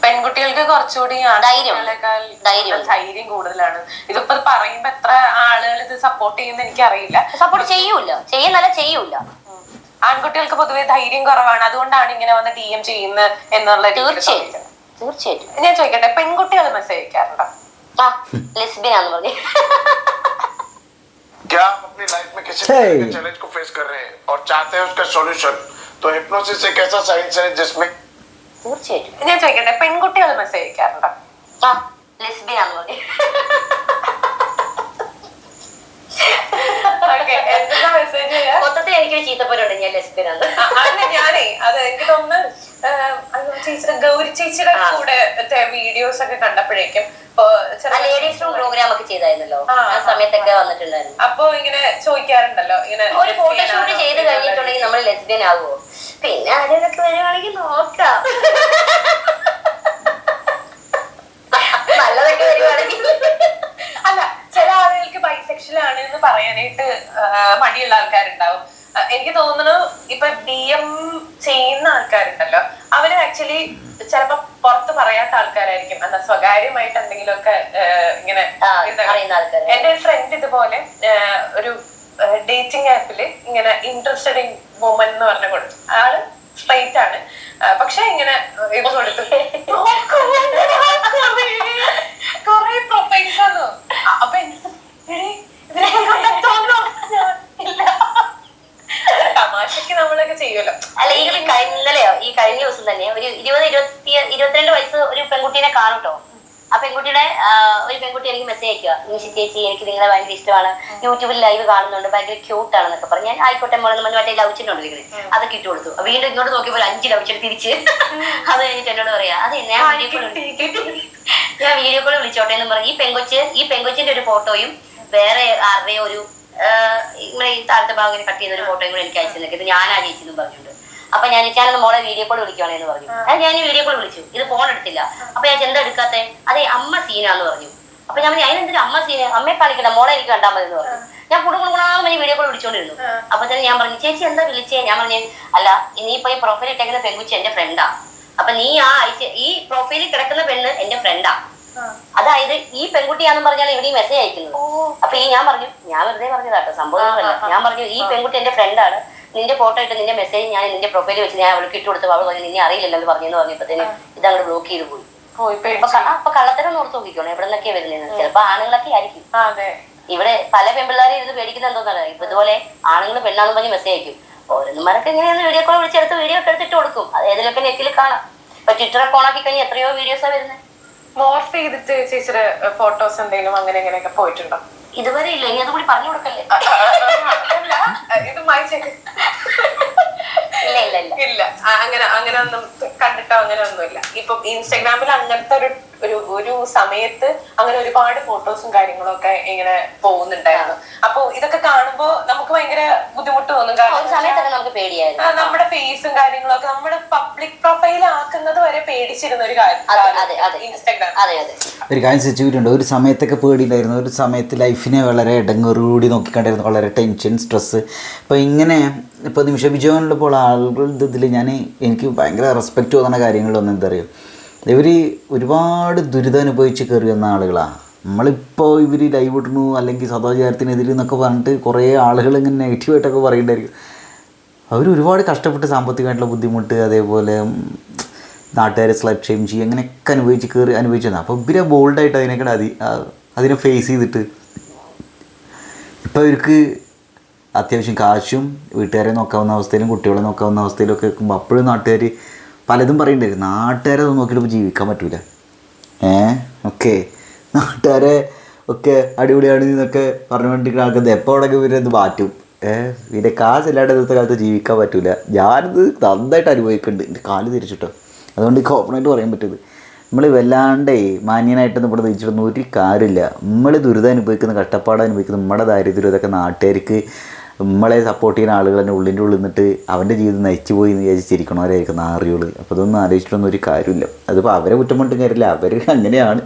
പെൺകുട്ടികൾക്ക് കുറച്ചുകൂടി ധൈര്യം. ധൈര്യം. ധൈര്യം കൂടുതലാണ്. ഇതിപ്പോ പറയുമ്പോ എത്ര ആളുകൾ ഇത് സപ്പോർട്ട് ചെയ്യുന്ന എനിക്കറിയില്ല. സപ്പോർട്ട് ചെയ്യൂല. ചെയ്യുന്നല്ല ചെയ്യൂല. ആൺകുട്ടികൾക്ക് പൊതുവെ ധൈര്യം കുറവാണ് അതുകൊണ്ടാണ് ഇങ്ങനെ വന്ന് ഡി എം ചെയ്യുന്നത് എന്നുള്ള രീതിയിൽ തീർച്ചയായിട്ടും തോന്നിക്കുന്നത്. തീർച്ചയായിട്ടും ഞാൻ ചോദിക്കട്ടെ പെൺകുട്ടികൾ മെസ്സേജ് അയക്കാറുണ്ടോ ആ ലെസ്ബിയനാന്ന് പറഞ്ഞു क्या आप अपनी लाइफ में किसी Hey. तरह के चैलेंज को फेस कर रहे हैं और चाहते हैं उसका सॉल्यूशन तो हिप्नोसिस एक ऐसा साइंस है जिसमें തീർച്ചയായിട്ടും ഞാൻ ചോദിക്കട്ടെ പെൺകുട്ടികൾ മെസ്സേജ് അയക്കാറുണ്ടോ ആ ലെസ്ബിയനാന്ന് പറഞ്ഞു മൊത്തത്തിൽ എനിക്കൊരു ചീത്തപ്പനുണ്ട് ഞാൻ ലെസ്ബിനാണ് അ- അല്ല ഞാനേ അത് എനിക്ക് തോന്നുന്നു ചേച്ചിയുടെ ഗൗരി ചേച്ചിയുടെ കൂടെ വീഡിയോസ് ഒക്കെ കണ്ടപ്പോഴേക്കും ലേഡീസ് റൂം പ്രോഗ്രാം ഒക്കെ ചെയ്തായിരുന്നല്ലോ. ആ, സമയത്തൊക്കെ വന്നിട്ടുണ്ടായിരുന്നു. അപ്പൊ ഇങ്ങനെ ചോദിക്കാറുണ്ടല്ലോ ഇങ്ങനെ ഒരു ഫോട്ടോഷൂട്ട് ചെയ്ത് കഴിഞ്ഞിട്ടുണ്ടെങ്കിൽ നമ്മൾ ലെസ്ബിയൻ ആവുമോ പിന്നെ ആരെയൊക്കെ വരുവാണെങ്കിൽ നോക്കാം. നല്ലതൊക്കെ വരുവാണെങ്കിൽ. അല്ല ചില ബൈസെക്ഷൽ ആണ് എന്ന് പറയാനായിട്ട് മടിയുള്ള ആൾക്കാരുണ്ടാവും. എനിക്ക് തോന്നുന്നു ഇപ്പൊ ഡി എം ചെയ്യുന്ന ആൾക്കാരുണ്ടല്ലോ അവർ ആക്ച്വലി ചിലപ്പോ പുറത്ത് പറയാത്ത ആൾക്കാരായിരിക്കും. എന്താ സ്വകാര്യമായിട്ട് എന്തെങ്കിലുമൊക്കെ ഇങ്ങനെ. എന്റെ ഒരു ഫ്രണ്ട് ഇതുപോലെ ഒരു ഡേറ്റിംഗ് ആപ്പിൽ ഇങ്ങനെ ഇൻട്രസ്റ്റഡ് ഇൻ വുമൻ എന്ന് പറഞ്ഞ കൊടുത്തു ആൾ സ്ട്രൈറ്റ് ആണ്. പക്ഷെ ഇങ്ങനെ ഇത് കൊടുത്തു. കൊറേ പ്രൊഫൈൽസ് ആണോ. അപ്പൊ എനിക്ക് എടീ, ഇതിനൊക്കെ contact വന്നോ? ഞാൻ, ഇല്ല. തമാശക്ക് നമ്മളൊക്കെ ചെയ്യുമല്ലോ. അല്ല ഈ ഇന്നലെയോ ഈ കഴിഞ്ഞ ദിവസം തന്നെ ഒരു ഇരുപത് ഇരുപത്തി ഇരുപത്തിരണ്ട് വയസ്സ് ഒരു പെൺകുട്ടീനെ കാണും ആ പെൺകുട്ടിയുടെ ഒരു പെൺകുട്ടി എനിക്ക് മെസ്സേജ് അയക്കുക നിമിഷ ചേച്ചി എനിക്ക് നിങ്ങളെ ഭയങ്കര ഇഷ്ടമാണ്. യൂട്യൂബിൽ ലൈവ് കാണുന്നുണ്ട്. ഭയങ്കര ക്യൂട്ട് ആണെന്നൊക്കെ പറഞ്ഞു. ഞാൻ ആയിക്കോട്ടെ മോളെ നമ്മൾ മറ്റേ ലവ് ചിഹ്നം വിളിക്കുന്നത് അതൊക്കെ ഇട്ട് കൊടുത്തു. വീണ്ടും ഇങ്ങോട്ട് നോക്കിയപ്പോൾ അഞ്ച് ലവ് ചിഹ്നം തിരിച്ച്. അത് കഴിഞ്ഞിട്ട് എന്നോട് പറയാ അത് ഞാൻ വീഡിയോ കോൾ ഞാൻ വീഡിയോ കോൾ വിളിച്ചോട്ടെ എന്ന് പറഞ്ഞു. ഈ പെങ്കൊച്ച് ഈ പെങ്കൊച്ചിന്റെ ഒരു ഫോട്ടോയും വേറെ ആരുടെ ഒരു ഇങ്ങനെ ഈ താഴത്തെ ഭാഗം ഇങ്ങനെ കട്ട് ചെയ്ത ഒരു ഫോട്ടോയും കൂടെ എനിക്ക് അയച്ചു ഇത് ഞാനാ ചേച്ചി പറഞ്ഞിട്ടുണ്ട്. അപ്പൊ ഞാൻ ഞാനൊന്ന് മോളെ വീഡിയോ കോൾ വിളിക്കുവാണെന്ന് പറഞ്ഞു. അത് ഞാൻ വീഡിയോ കോൾ വിളിച്ചു. ഇത് ഫോൺ എടുത്തില്ല. അപ്പൊ ഞാൻ എന്താ എടുക്കാത്തെ? അതെ അമ്മ സീനാന്ന് പറഞ്ഞു. അപ്പൊ ഞാൻ പറഞ്ഞു, അതിനെന്തൊരു അമ്മ സീന്? അമ്മയെ കാണിക്കണ്ട മോളെ എനിക്ക് കണ്ടാൽ മതി എന്ന് പറഞ്ഞു ഞാൻ ഈ വീഡിയോ കോൾ വിളിച്ചോണ്ടിരുന്നു. അപ്പൊ തന്നെ ഞാൻ പറഞ്ഞു ചേച്ചി എന്താ വിളിച്ചേ? ഞാൻ പറഞ്ഞു അല്ല ഇനിയിപ്പോ ഈ പ്രൊഫൈൽ ഇട്ടേക്കുന്ന പെൺകുച്ചി എന്റെ ഫ്രണ്ടാ അപ്പൊ നീ ആ അയച്ച ഈ പ്രൊഫൈലിൽ കിടക്കുന്ന പെണ്ണ് എന്റെ ഫ്രണ്ടാ അതായത് ഈ പെൺകുട്ടിയാന്ന് പറഞ്ഞാൽ ഇവിടെ ഈ മെസ്സേജ് അയക്കുന്നത്. അപ്പൊ ഈ ഞാൻ പറഞ്ഞു ഞാൻ വെറുതെ പറഞ്ഞതാട്ടോ സംഭവം ഞാൻ പറഞ്ഞു ഈ പെൺകുട്ടി എന്റെ ഫ്രണ്ടാണ് നിന്റെ ഫോട്ടോ ഇട്ട് നിന്റെ മെസ്സേജ് ഞാൻ നിന്റെ പ്രൊഫൈലിൽ വെച്ച് ഞാൻ അവൾക്ക് ഇട്ട് കൊടുത്തു അവൾ പറഞ്ഞു നിന്നെ അറിയില്ലല്ലോ എന്ന് പറഞ്ഞെന്ന് പറഞ്ഞപ്പോഴത്തേന് ഇതങ്ങോട്ട് ബ്ലോക്ക് ചെയ്ത് പോയി. അപ്പൊ കള്ളത്തരം ഓർത്ത് നോക്കിക്കോണം എവിടെ നിന്നൊക്കെയാ വരുന്നത് ചിലപ്പോ ആണുങ്ങളൊക്കെ ആയിരിക്കും. ഇവിടെ പല പെൺപിള്ളേരും ഇത് പേടിക്കുന്ന എന്തോന്നാണ്? ഇപ്പൊ ഇതുപോലെ ആണുങ്ങൾ പെണ്ണാന്ന് പറഞ്ഞ് മെസ്സേജ് അയക്കും. ഓരോന്നുമാരൊക്കെ ഇങ്ങനെയാണ് വീഡിയോ കോൾ വിളിച്ചെടുത്ത് വീഡിയോ ഒക്കെ എടുത്തിട്ട് കൊടുക്കും. അത് ഏതിലൊക്കെ നെറ്റിൽ കാണാം. ഇപ്പൊ ട്വിറ്ററൊക്കെ ഓണാക്കി കഴിഞ്ഞാൽ എത്രയോ വീഡിയോസാണ് വരുന്നത് മോർഫ് ചെയ്തിട്ട് ചേച്ചിയുടെ ഫോട്ടോസ് എന്തെങ്കിലും അങ്ങനെ ഇങ്ങനെയൊക്കെ പോയിട്ടുണ്ടോ? ഇതുവരെ ഇല്ല ഇനി അതുകൂടി പറഞ്ഞു കൊടുക്കല്ലേ? ഇത് മായിച്ചേക്ക് ഇല്ല ഇല്ല ഇല്ല. ഇല്ല അങ്ങനെ അങ്ങനെ ഒന്നും കണ്ടിട്ടോ അങ്ങനെ ഒന്നുമില്ല. ഇപ്പൊ ഇൻസ്റ്റാഗ്രാമിൽ അങ്ങനത്തെ ഒരു ഒരു ഒരു സമയത്ത് അങ്ങനെ ഒരുപാട് ഫോട്ടോസും കാര്യങ്ങളും ഒക്കെ ഇങ്ങനെ പോകുന്നുണ്ടായിരുന്നു. അപ്പൊ ഇതൊക്കെ കാണുമ്പോ നമുക്ക് ഭയങ്കര ബുദ്ധിമുട്ട് തോന്നും. കാരണം സമയത്തൊക്കെ നമുക്ക് പേടിയായിരുന്നു. നമ്മുടെ ഫേസും കാര്യങ്ങളൊക്കെ നമ്മുടെ പബ്ലിക് പ്രൊഫൈൽ ആക്കുന്നത് വരെ പേടിച്ചിരുന്ന ഒരു കാര്യം അതെ അതെ അതെ. ഇൻസ്റ്റാഗ്രാം അതെ അതെ. ഒരു കാര്യം സിറ്റുവേറ്റുണ്ട് ഒരു സമയത്തൊക്കെ പേടിയുണ്ടായിരുന്നു ഒരു സമയത്ത് ലൈഫിനെ വളരെ ഇടങ്ങോറുകൂടി നോക്കിക്കണ്ടായിരുന്നു. വളരെ ടെൻഷൻ സ്ട്രെസ് ഇപ്പൊ ഇങ്ങനെ ഇപ്പോൾ നിമിഷ വിജയമുള്ളപ്പോൾ ആളുകളുടെ ഇതിൽ ഞാൻ എനിക്ക് ഭയങ്കര റെസ്പെക്റ്റ് തോന്നുന്ന കാര്യങ്ങളൊന്നും എന്താ പറയുക ഇവർ ഒരുപാട് ദുരിതം അനുഭവിച്ച് കയറി വന്ന ആളുകളാണ് നമ്മളിപ്പോൾ ഇവർ ലൈവ് ഇടുന്നു അല്ലെങ്കിൽ സദാചാരത്തിനെതിരെ എന്നൊക്കെ പറഞ്ഞിട്ട് കുറേ ആളുകൾ ഇങ്ങനെ നെഗറ്റീവായിട്ടൊക്കെ പറയേണ്ടായിരിക്കും അവർ ഒരുപാട് കഷ്ടപ്പെട്ട് സാമ്പത്തികമായിട്ടുള്ള ബുദ്ധിമുട്ട് അതേപോലെ നാട്ടുകാരെ സ്ലഡ് ഷെയിം ചെയ്യും അങ്ങനെയൊക്കെ അനുഭവിച്ച് കയറി അനുഭവിച്ചതാണ് അപ്പോൾ ഇവരെ ബോൾഡായിട്ട് അതിനേക്കാൾ അതി അതിനെ ഫേസ് ചെയ്തിട്ട് ഇപ്പോൾ ഇവർക്ക് അത്യാവശ്യം കാശും വീട്ടുകാരെ നോക്കാവുന്ന അവസ്ഥയിലും കുട്ടികളെ നോക്കാവുന്ന അവസ്ഥയിലൊക്കെ നിൽക്കുമ്പോൾ അപ്പോഴും നാട്ടുകാർ പലതും പറയണ്ടേ നാട്ടുകാരെ നോക്കിയിട്ട് ഇപ്പോൾ ജീവിക്കാൻ പറ്റൂല. ഏ? ഓക്കെ നാട്ടുകാരെ ഒക്കെ അടിപൊളിയാണ് എന്നൊക്കെ പറഞ്ഞുകൊണ്ടിരിക്കുന്ന ആൾക്കാർ എപ്പോൾ അവിടെ ഇവരത് മാറ്റും. ഏഹ് ഇതിന്റെ കാശില്ലാണ്ട് ഇന്നത്തെ കാലത്ത് ജീവിക്കാൻ പറ്റൂല. ഞാനിത് നന്നായിട്ട് അനുഭവിക്കുന്നുണ്ട് എന്റെ കാൽ തിരിച്ചിട്ടോ. അതുകൊണ്ട് ഈ കോപ്പണായിട്ട് പറയാൻ പറ്റുന്നത് നമ്മൾ വല്ലാണ്ടേ മാന്യനായിട്ടൊന്നും ഇവിടെ തിരിച്ചിട്ടൊന്നും ഒരു കാര്യമില്ല. നമ്മൾ ദുരിതം അനുഭവിക്കുന്ന കഷ്ടപ്പാട് അനുഭവിക്കുന്ന നമ്മുടെ ദാരിദ്ര്യം ഇതൊക്കെ നാട്ടുകാർക്ക് നമ്മളെ സപ്പോർട്ട് ചെയ്യുന്ന ആളുകൾ തന്നെ ഉള്ളിന്റെ ഉള്ളിൽ നിന്നിട്ട് അവന്റെ ജീവിതം നയിച്ചു പോയി എന്ന് വിചാരിച്ചിരിക്കണവരായിരിക്കും നാറികൾ അപ്പോൾ ഇതൊന്നും ആലോചിച്ചിട്ടൊന്നും ഒരു കാര്യമില്ല. അതിപ്പോൾ അവരെ കുറ്റം കാര്യമില്ല. അവർ അങ്ങനെയാണ്.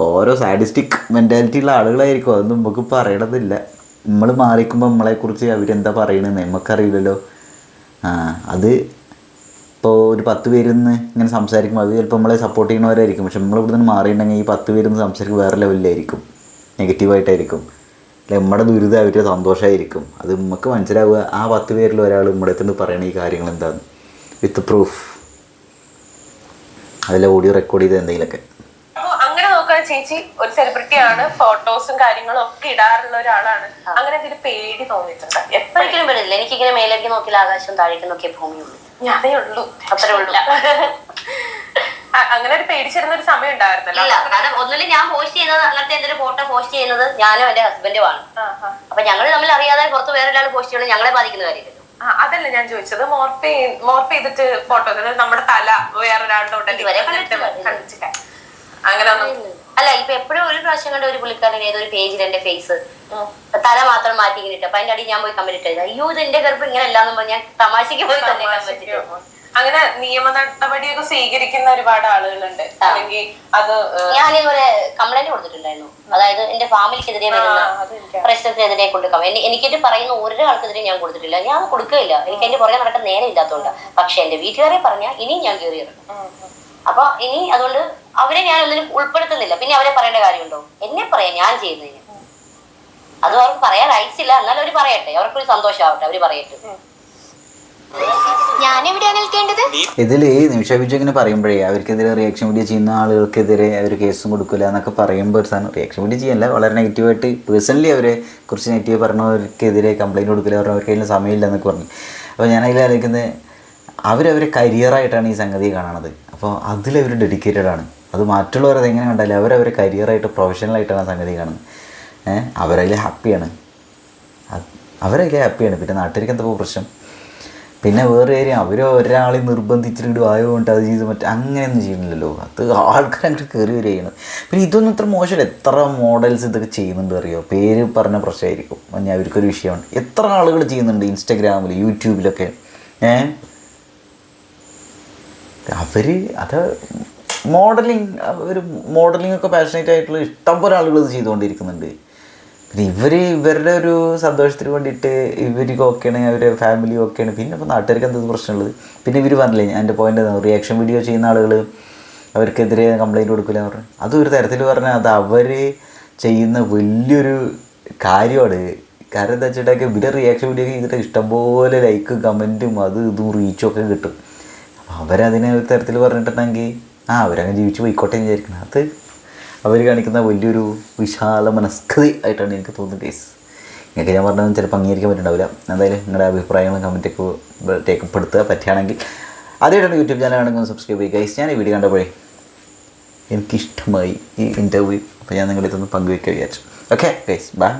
ഓരോ സാഡിസ്റ്റിക് മെന്റാലിറ്റി ഉള്ള ആളുകളായിരിക്കും. അതൊന്നും നമുക്ക് പറയണതില്ല. നമ്മൾ മാറിക്കുമ്പോൾ നമ്മളെക്കുറിച്ച് അവരെന്താ പറയണതെന്ന് നമുക്കറിയില്ലല്ലോ. ആ അത് ഇപ്പോൾ ഒരു പത്ത് പേരിന്ന് ഇങ്ങനെ സംസാരിക്കുമ്പോൾ അത് ചിലപ്പോൾ നമ്മളെ സപ്പോർട്ട് ചെയ്യണവരായിരിക്കും പക്ഷെ നമ്മൾ ഇവിടെ നിന്ന് മാറിയിട്ടുണ്ടെങ്കിൽ ഈ പത്ത് പേരിന്ന് സംസാരിക്കും വേറെ ലെവലിലായിരിക്കും നെഗറ്റീവായിട്ടായിരിക്കും അല്ലെ നമ്മുടെ ദുരിതം അവരുടെ സന്തോഷമായിരിക്കും അത് നമുക്ക് മനസ്സിലാവുക ആ പത്ത് പേരിൽ ഒരാൾ നമ്മുടെ അടുത്ത് പറയണ ഈ കാര്യങ്ങൾ എന്താണ് വിത്ത് പ്രൂഫ് അതിൽ ഓഡിയോ റെക്കോർഡ് ചെയ്ത് എന്തെങ്കിലുമൊക്കെ അപ്പൊ അങ്ങനെ നോക്കാൻ ചേച്ചി ഒരു സെലിബ്രിറ്റി ആണ് ഫോട്ടോസും കാര്യങ്ങളും ഒക്കെ ഇടാറുള്ള ഒരാളാണ്. അങ്ങനെ എന്തെങ്കിലും പേടി തോന്നിയിട്ടുണ്ട്. എപ്പോഴും പേടില്ല എനിക്ക് എനിക്കിങ്ങനെ മേലേക്ക് നോക്കിയാൽ ആകാശം താഴേക്ക് നോക്കിയ ഭൂമിയുള്ളൂ ഞാനേ ഉള്ളൂ. അത്രേ ഉള്ളൂ. അങ്ങനെ ഒരു പേടിച്ചിരുന്ന ഒരു സമയം ഉണ്ടായിരുന്നല്ലോ. ഇല്ല കാരണം ഒന്നുമില്ല ഞാൻ പോസ്റ്റ് ചെയ്യുന്നത് അങ്ങനത്തെ എന്തൊരു ഫോട്ടോ പോസ്റ്റ് ചെയ്യുന്നത് ഞാനും എന്റെ ഹസ്ബൻഡും ആണ്. ആ. അപ്പൊ ഞങ്ങൾ തമ്മിൽ അറിയാതെ പുറത്ത് വേറെ ഒരാൾ പോസ്റ്റ് ചെയ്യണം ഞങ്ങളെ ബാധിക്കുന്ന കാര്യമില്ലല്ലോ ആ, അതല്ല ഞാൻ ചോദിച്ചത്. മോർഫ് മോർഫ് ചെയ്തിട്ട് ഫോട്ടോ നമ്മുടെ തല വേറൊരാളുടെ. കണ്ടിട്ടില്ല. അങ്ങനെ ഒന്നും അല്ല ഇപ്പൊ എപ്പോഴും ഒരു പ്രാവശ്യം കണ്ട ഒരു പുള്ളിക്കാരൻ ഏതൊരു പേജിൽ എന്റെ ഫേസ് തല മാത്രം മാറ്റി ഇങ്ങനെ ഇട്ടു. അപ്പൊ അതിന്റെ അടി ഞാൻ പോയി കമന്റ് ഇട്ടത്. അയ്യോ ഇത് എന്റെ ഗർഭം ഇങ്ങനെ അല്ലാന്ന് പറഞ്ഞ് ഞാൻ തമാശക്ക് പോയി തന്നെ കമന്റ് അങ്ങനെ നിയമ നടപടിയൊക്കെ സ്വീകരിക്കുന്ന ഒരുപാട് ആളുകളുണ്ട്. അല്ലെങ്കിൽ അത് ഞാൻ ഇതുപോലെ കംപ്ലൈന്റ് കൊടുത്തിട്ടുണ്ടായിരുന്നു അതായത് എന്റെ ഫാമിലിക്കെതിരെ വരുന്ന. പ്രശ്നത്തിനെതിരെ കൊടുക്കാം. എനി- എനിക്കിട്ട് പറയുന്ന ഒരാൾക്കെതിരെ ഞാൻ കൊടുത്തിട്ടില്ല. ഞാൻ കൊടുക്കുകയില്ല. എനിക്ക് എന്റെ പുറകെ നടക്കാൻ നേരെ ഇല്ലാത്തതുകൊണ്ട്. പക്ഷെ എന്റെ വീട്ടുകാരെ പറഞ്ഞാൽ ഇനിയും ഞാൻ കയറി ഇറങ്ങും. അപ്പൊ ഇനി അതുകൊണ്ട് അവരെ ഞാൻ ഒന്നിനും ഉൾപ്പെടുത്തുന്നില്ല. പിന്നെ അവരെ പറയേണ്ട കാര്യമുണ്ടോ? എന്നെ പറയാം. ഞാൻ ചെയ്യുന്നതിന് അത് അവർക്ക് പറയാൻ റൈറ്റ്സ് ഇല്ല എന്നാലും അവർ പറയട്ടെ. അവർക്കൊരു സന്തോഷമാവട്ടെ. അവർ പറയട്ടെ. നിൽക്കേണ്ടത്? ഇതിൽ നിമിഷ വിജയ് ഇങ്ങനെ പറയുമ്പോഴേ അവർക്കെതിരെ റിയാക്ഷൻ വീഡിയോ ചെയ്യുന്ന ആളുകൾക്കെതിരെ അവർ കേസും കൊടുക്കില്ല എന്നൊക്കെ പറയുമ്പോൾ ഒരു സാധനം റിയാക്ഷൻ വീഡിയോ ചെയ്യല്ല വളരെ നെഗറ്റീവായിട്ട് പേഴ്സണലി അവരെ കുറിച്ച് നെഗറ്റീവ് പറഞ്ഞവർക്കെതിരെ കംപ്ലൈന്റ് കൊടുക്കില്ല പറഞ്ഞവർക്ക് അതിന് സമയമില്ല എന്നൊക്കെ പറഞ്ഞു. അപ്പോൾ ഞാൻ അതിൽ ആലോചിക്കുന്നത് അവരവരെ കരിയറായിട്ടാണ് ഈ സംഗതി കാണുന്നത് അപ്പോൾ അതിലവർ ഡെഡിക്കേറ്റഡ് ആണ്. അത് മറ്റുള്ളവർ അതെങ്ങനെ കണ്ടാലും അവരവരെ കരിയറായിട്ട് പ്രൊഫഷണലായിട്ടാണ് ആ സംഗതി കാണുന്നത്. ഏഹ് അവരതിൽ ഹാപ്പിയാണ് അവരതിൽ ഹാപ്പിയാണ് പിന്നെ നാട്ടുകാർക്ക് എന്താ പ്രശ്നം? പിന്നെ വേറെ കാര്യം അവർ ഒരാളെ നിർബന്ധിച്ചിട്ട് ആയതുകൊണ്ട് അത് ചെയ്ത് മറ്റേ അങ്ങനെയൊന്നും ചെയ്യുന്നില്ലല്ലോ. അത് ആൾക്കാർ അങ്ങോട്ട് കയറി വരികയാണ്. പിന്നെ ഇതൊന്നും ഇത്ര മോശമല്ല. എത്ര മോഡൽസ് ഇതൊക്കെ ചെയ്യുന്നുണ്ട് അറിയോ? പേര് പറഞ്ഞ പ്രശ്നമായിരിക്കും. ഞാൻ അവർക്കൊരു വിഷയമാണ്. എത്ര ആളുകൾ ചെയ്യുന്നുണ്ട് ഇൻസ്റ്റഗ്രാമിൽ യൂട്യൂബിലൊക്കെ? ഏ? അവർ അത് മോഡലിംഗ് ഒരു മോഡലിംഗ് ഒക്കെ പാഷനേറ്റ് ആയിട്ടുള്ള ഇഷ്ടംപോലെ ആളുകൾ ഇത് ചെയ്തുകൊണ്ടിരിക്കുന്നുണ്ട്. പിന്നെ ഇവർ ഇവരുടെ ഒരു സന്തോഷത്തിന് വേണ്ടിയിട്ട് ഇവർക്ക് ഓക്കെയാണ് അവരുടെ ഫാമിലി ഓക്കെയാണ്. പിന്നെ ഇപ്പോൾ നാട്ടുകാർക്ക് എന്തൊരു പ്രശ്നമുള്ളത്? പിന്നെ ഇവർ പറഞ്ഞില്ലേ എന്റെ പോയിന്റ് എന്താ? റിയാക്ഷൻ വീഡിയോ ചെയ്യുന്ന ആളുകൾ അവർക്കെതിരെ കംപ്ലൈന്റ് കൊടുക്കില്ല എന്ന് പറഞ്ഞു. അത് ഒരു തരത്തിൽ പറഞ്ഞാൽ അത് അവർ ചെയ്യുന്ന വലിയൊരു കാര്യമാണ്. കാരണം എന്താ വെച്ചിട്ടൊക്കെ ഇവരുടെ റിയാക്ഷൻ വീഡിയോ ചെയ്തിട്ട് ഇഷ്ടംപോലെ ലൈക്കും കമന്റും അത് ഇതും റീച്ചും ഒക്കെ കിട്ടും. അപ്പോൾ അവരതിനെ ഒരു തരത്തിൽ പറഞ്ഞിട്ടുണ്ടെങ്കിൽ ആ അവരങ്ങനെ ജീവിച്ച് പോയിക്കോട്ടെ വിചാരിക്കണം അത് അവർ കാണിക്കുന്ന വലിയൊരു വിശാല മനസ്കൃതി ആയിട്ടാണ് എനിക്ക് തോന്നുന്നത് കേസ് നിങ്ങൾക്ക് ഞാൻ പറഞ്ഞത് ചിലപ്പോൾ അംഗീകരിക്കാൻ പറ്റുന്നുണ്ടാവില്ല. എന്തായാലും നിങ്ങളുടെ അഭിപ്രായങ്ങളും കമന്റൊക്കെ രേഖപ്പെടുത്തുക പറ്റുകയാണെങ്കിൽ അതായിട്ടാണ് യൂട്യൂബ് ചാനൽ ആണെങ്കിൽ ഒന്ന് സബ്സ്ക്രൈബ് ചെയ്യുക. ഗൈസ് ഞാൻ ഈ വീഡിയോ കണ്ടപ്പോഴേ എനിക്കിഷ്ടമായി ഈ ഇന്റർവ്യൂ അപ്പോൾ ഞാൻ നിങ്ങളുടെ ഇതൊന്ന് വിചാരിച്ചു. Okay guys bye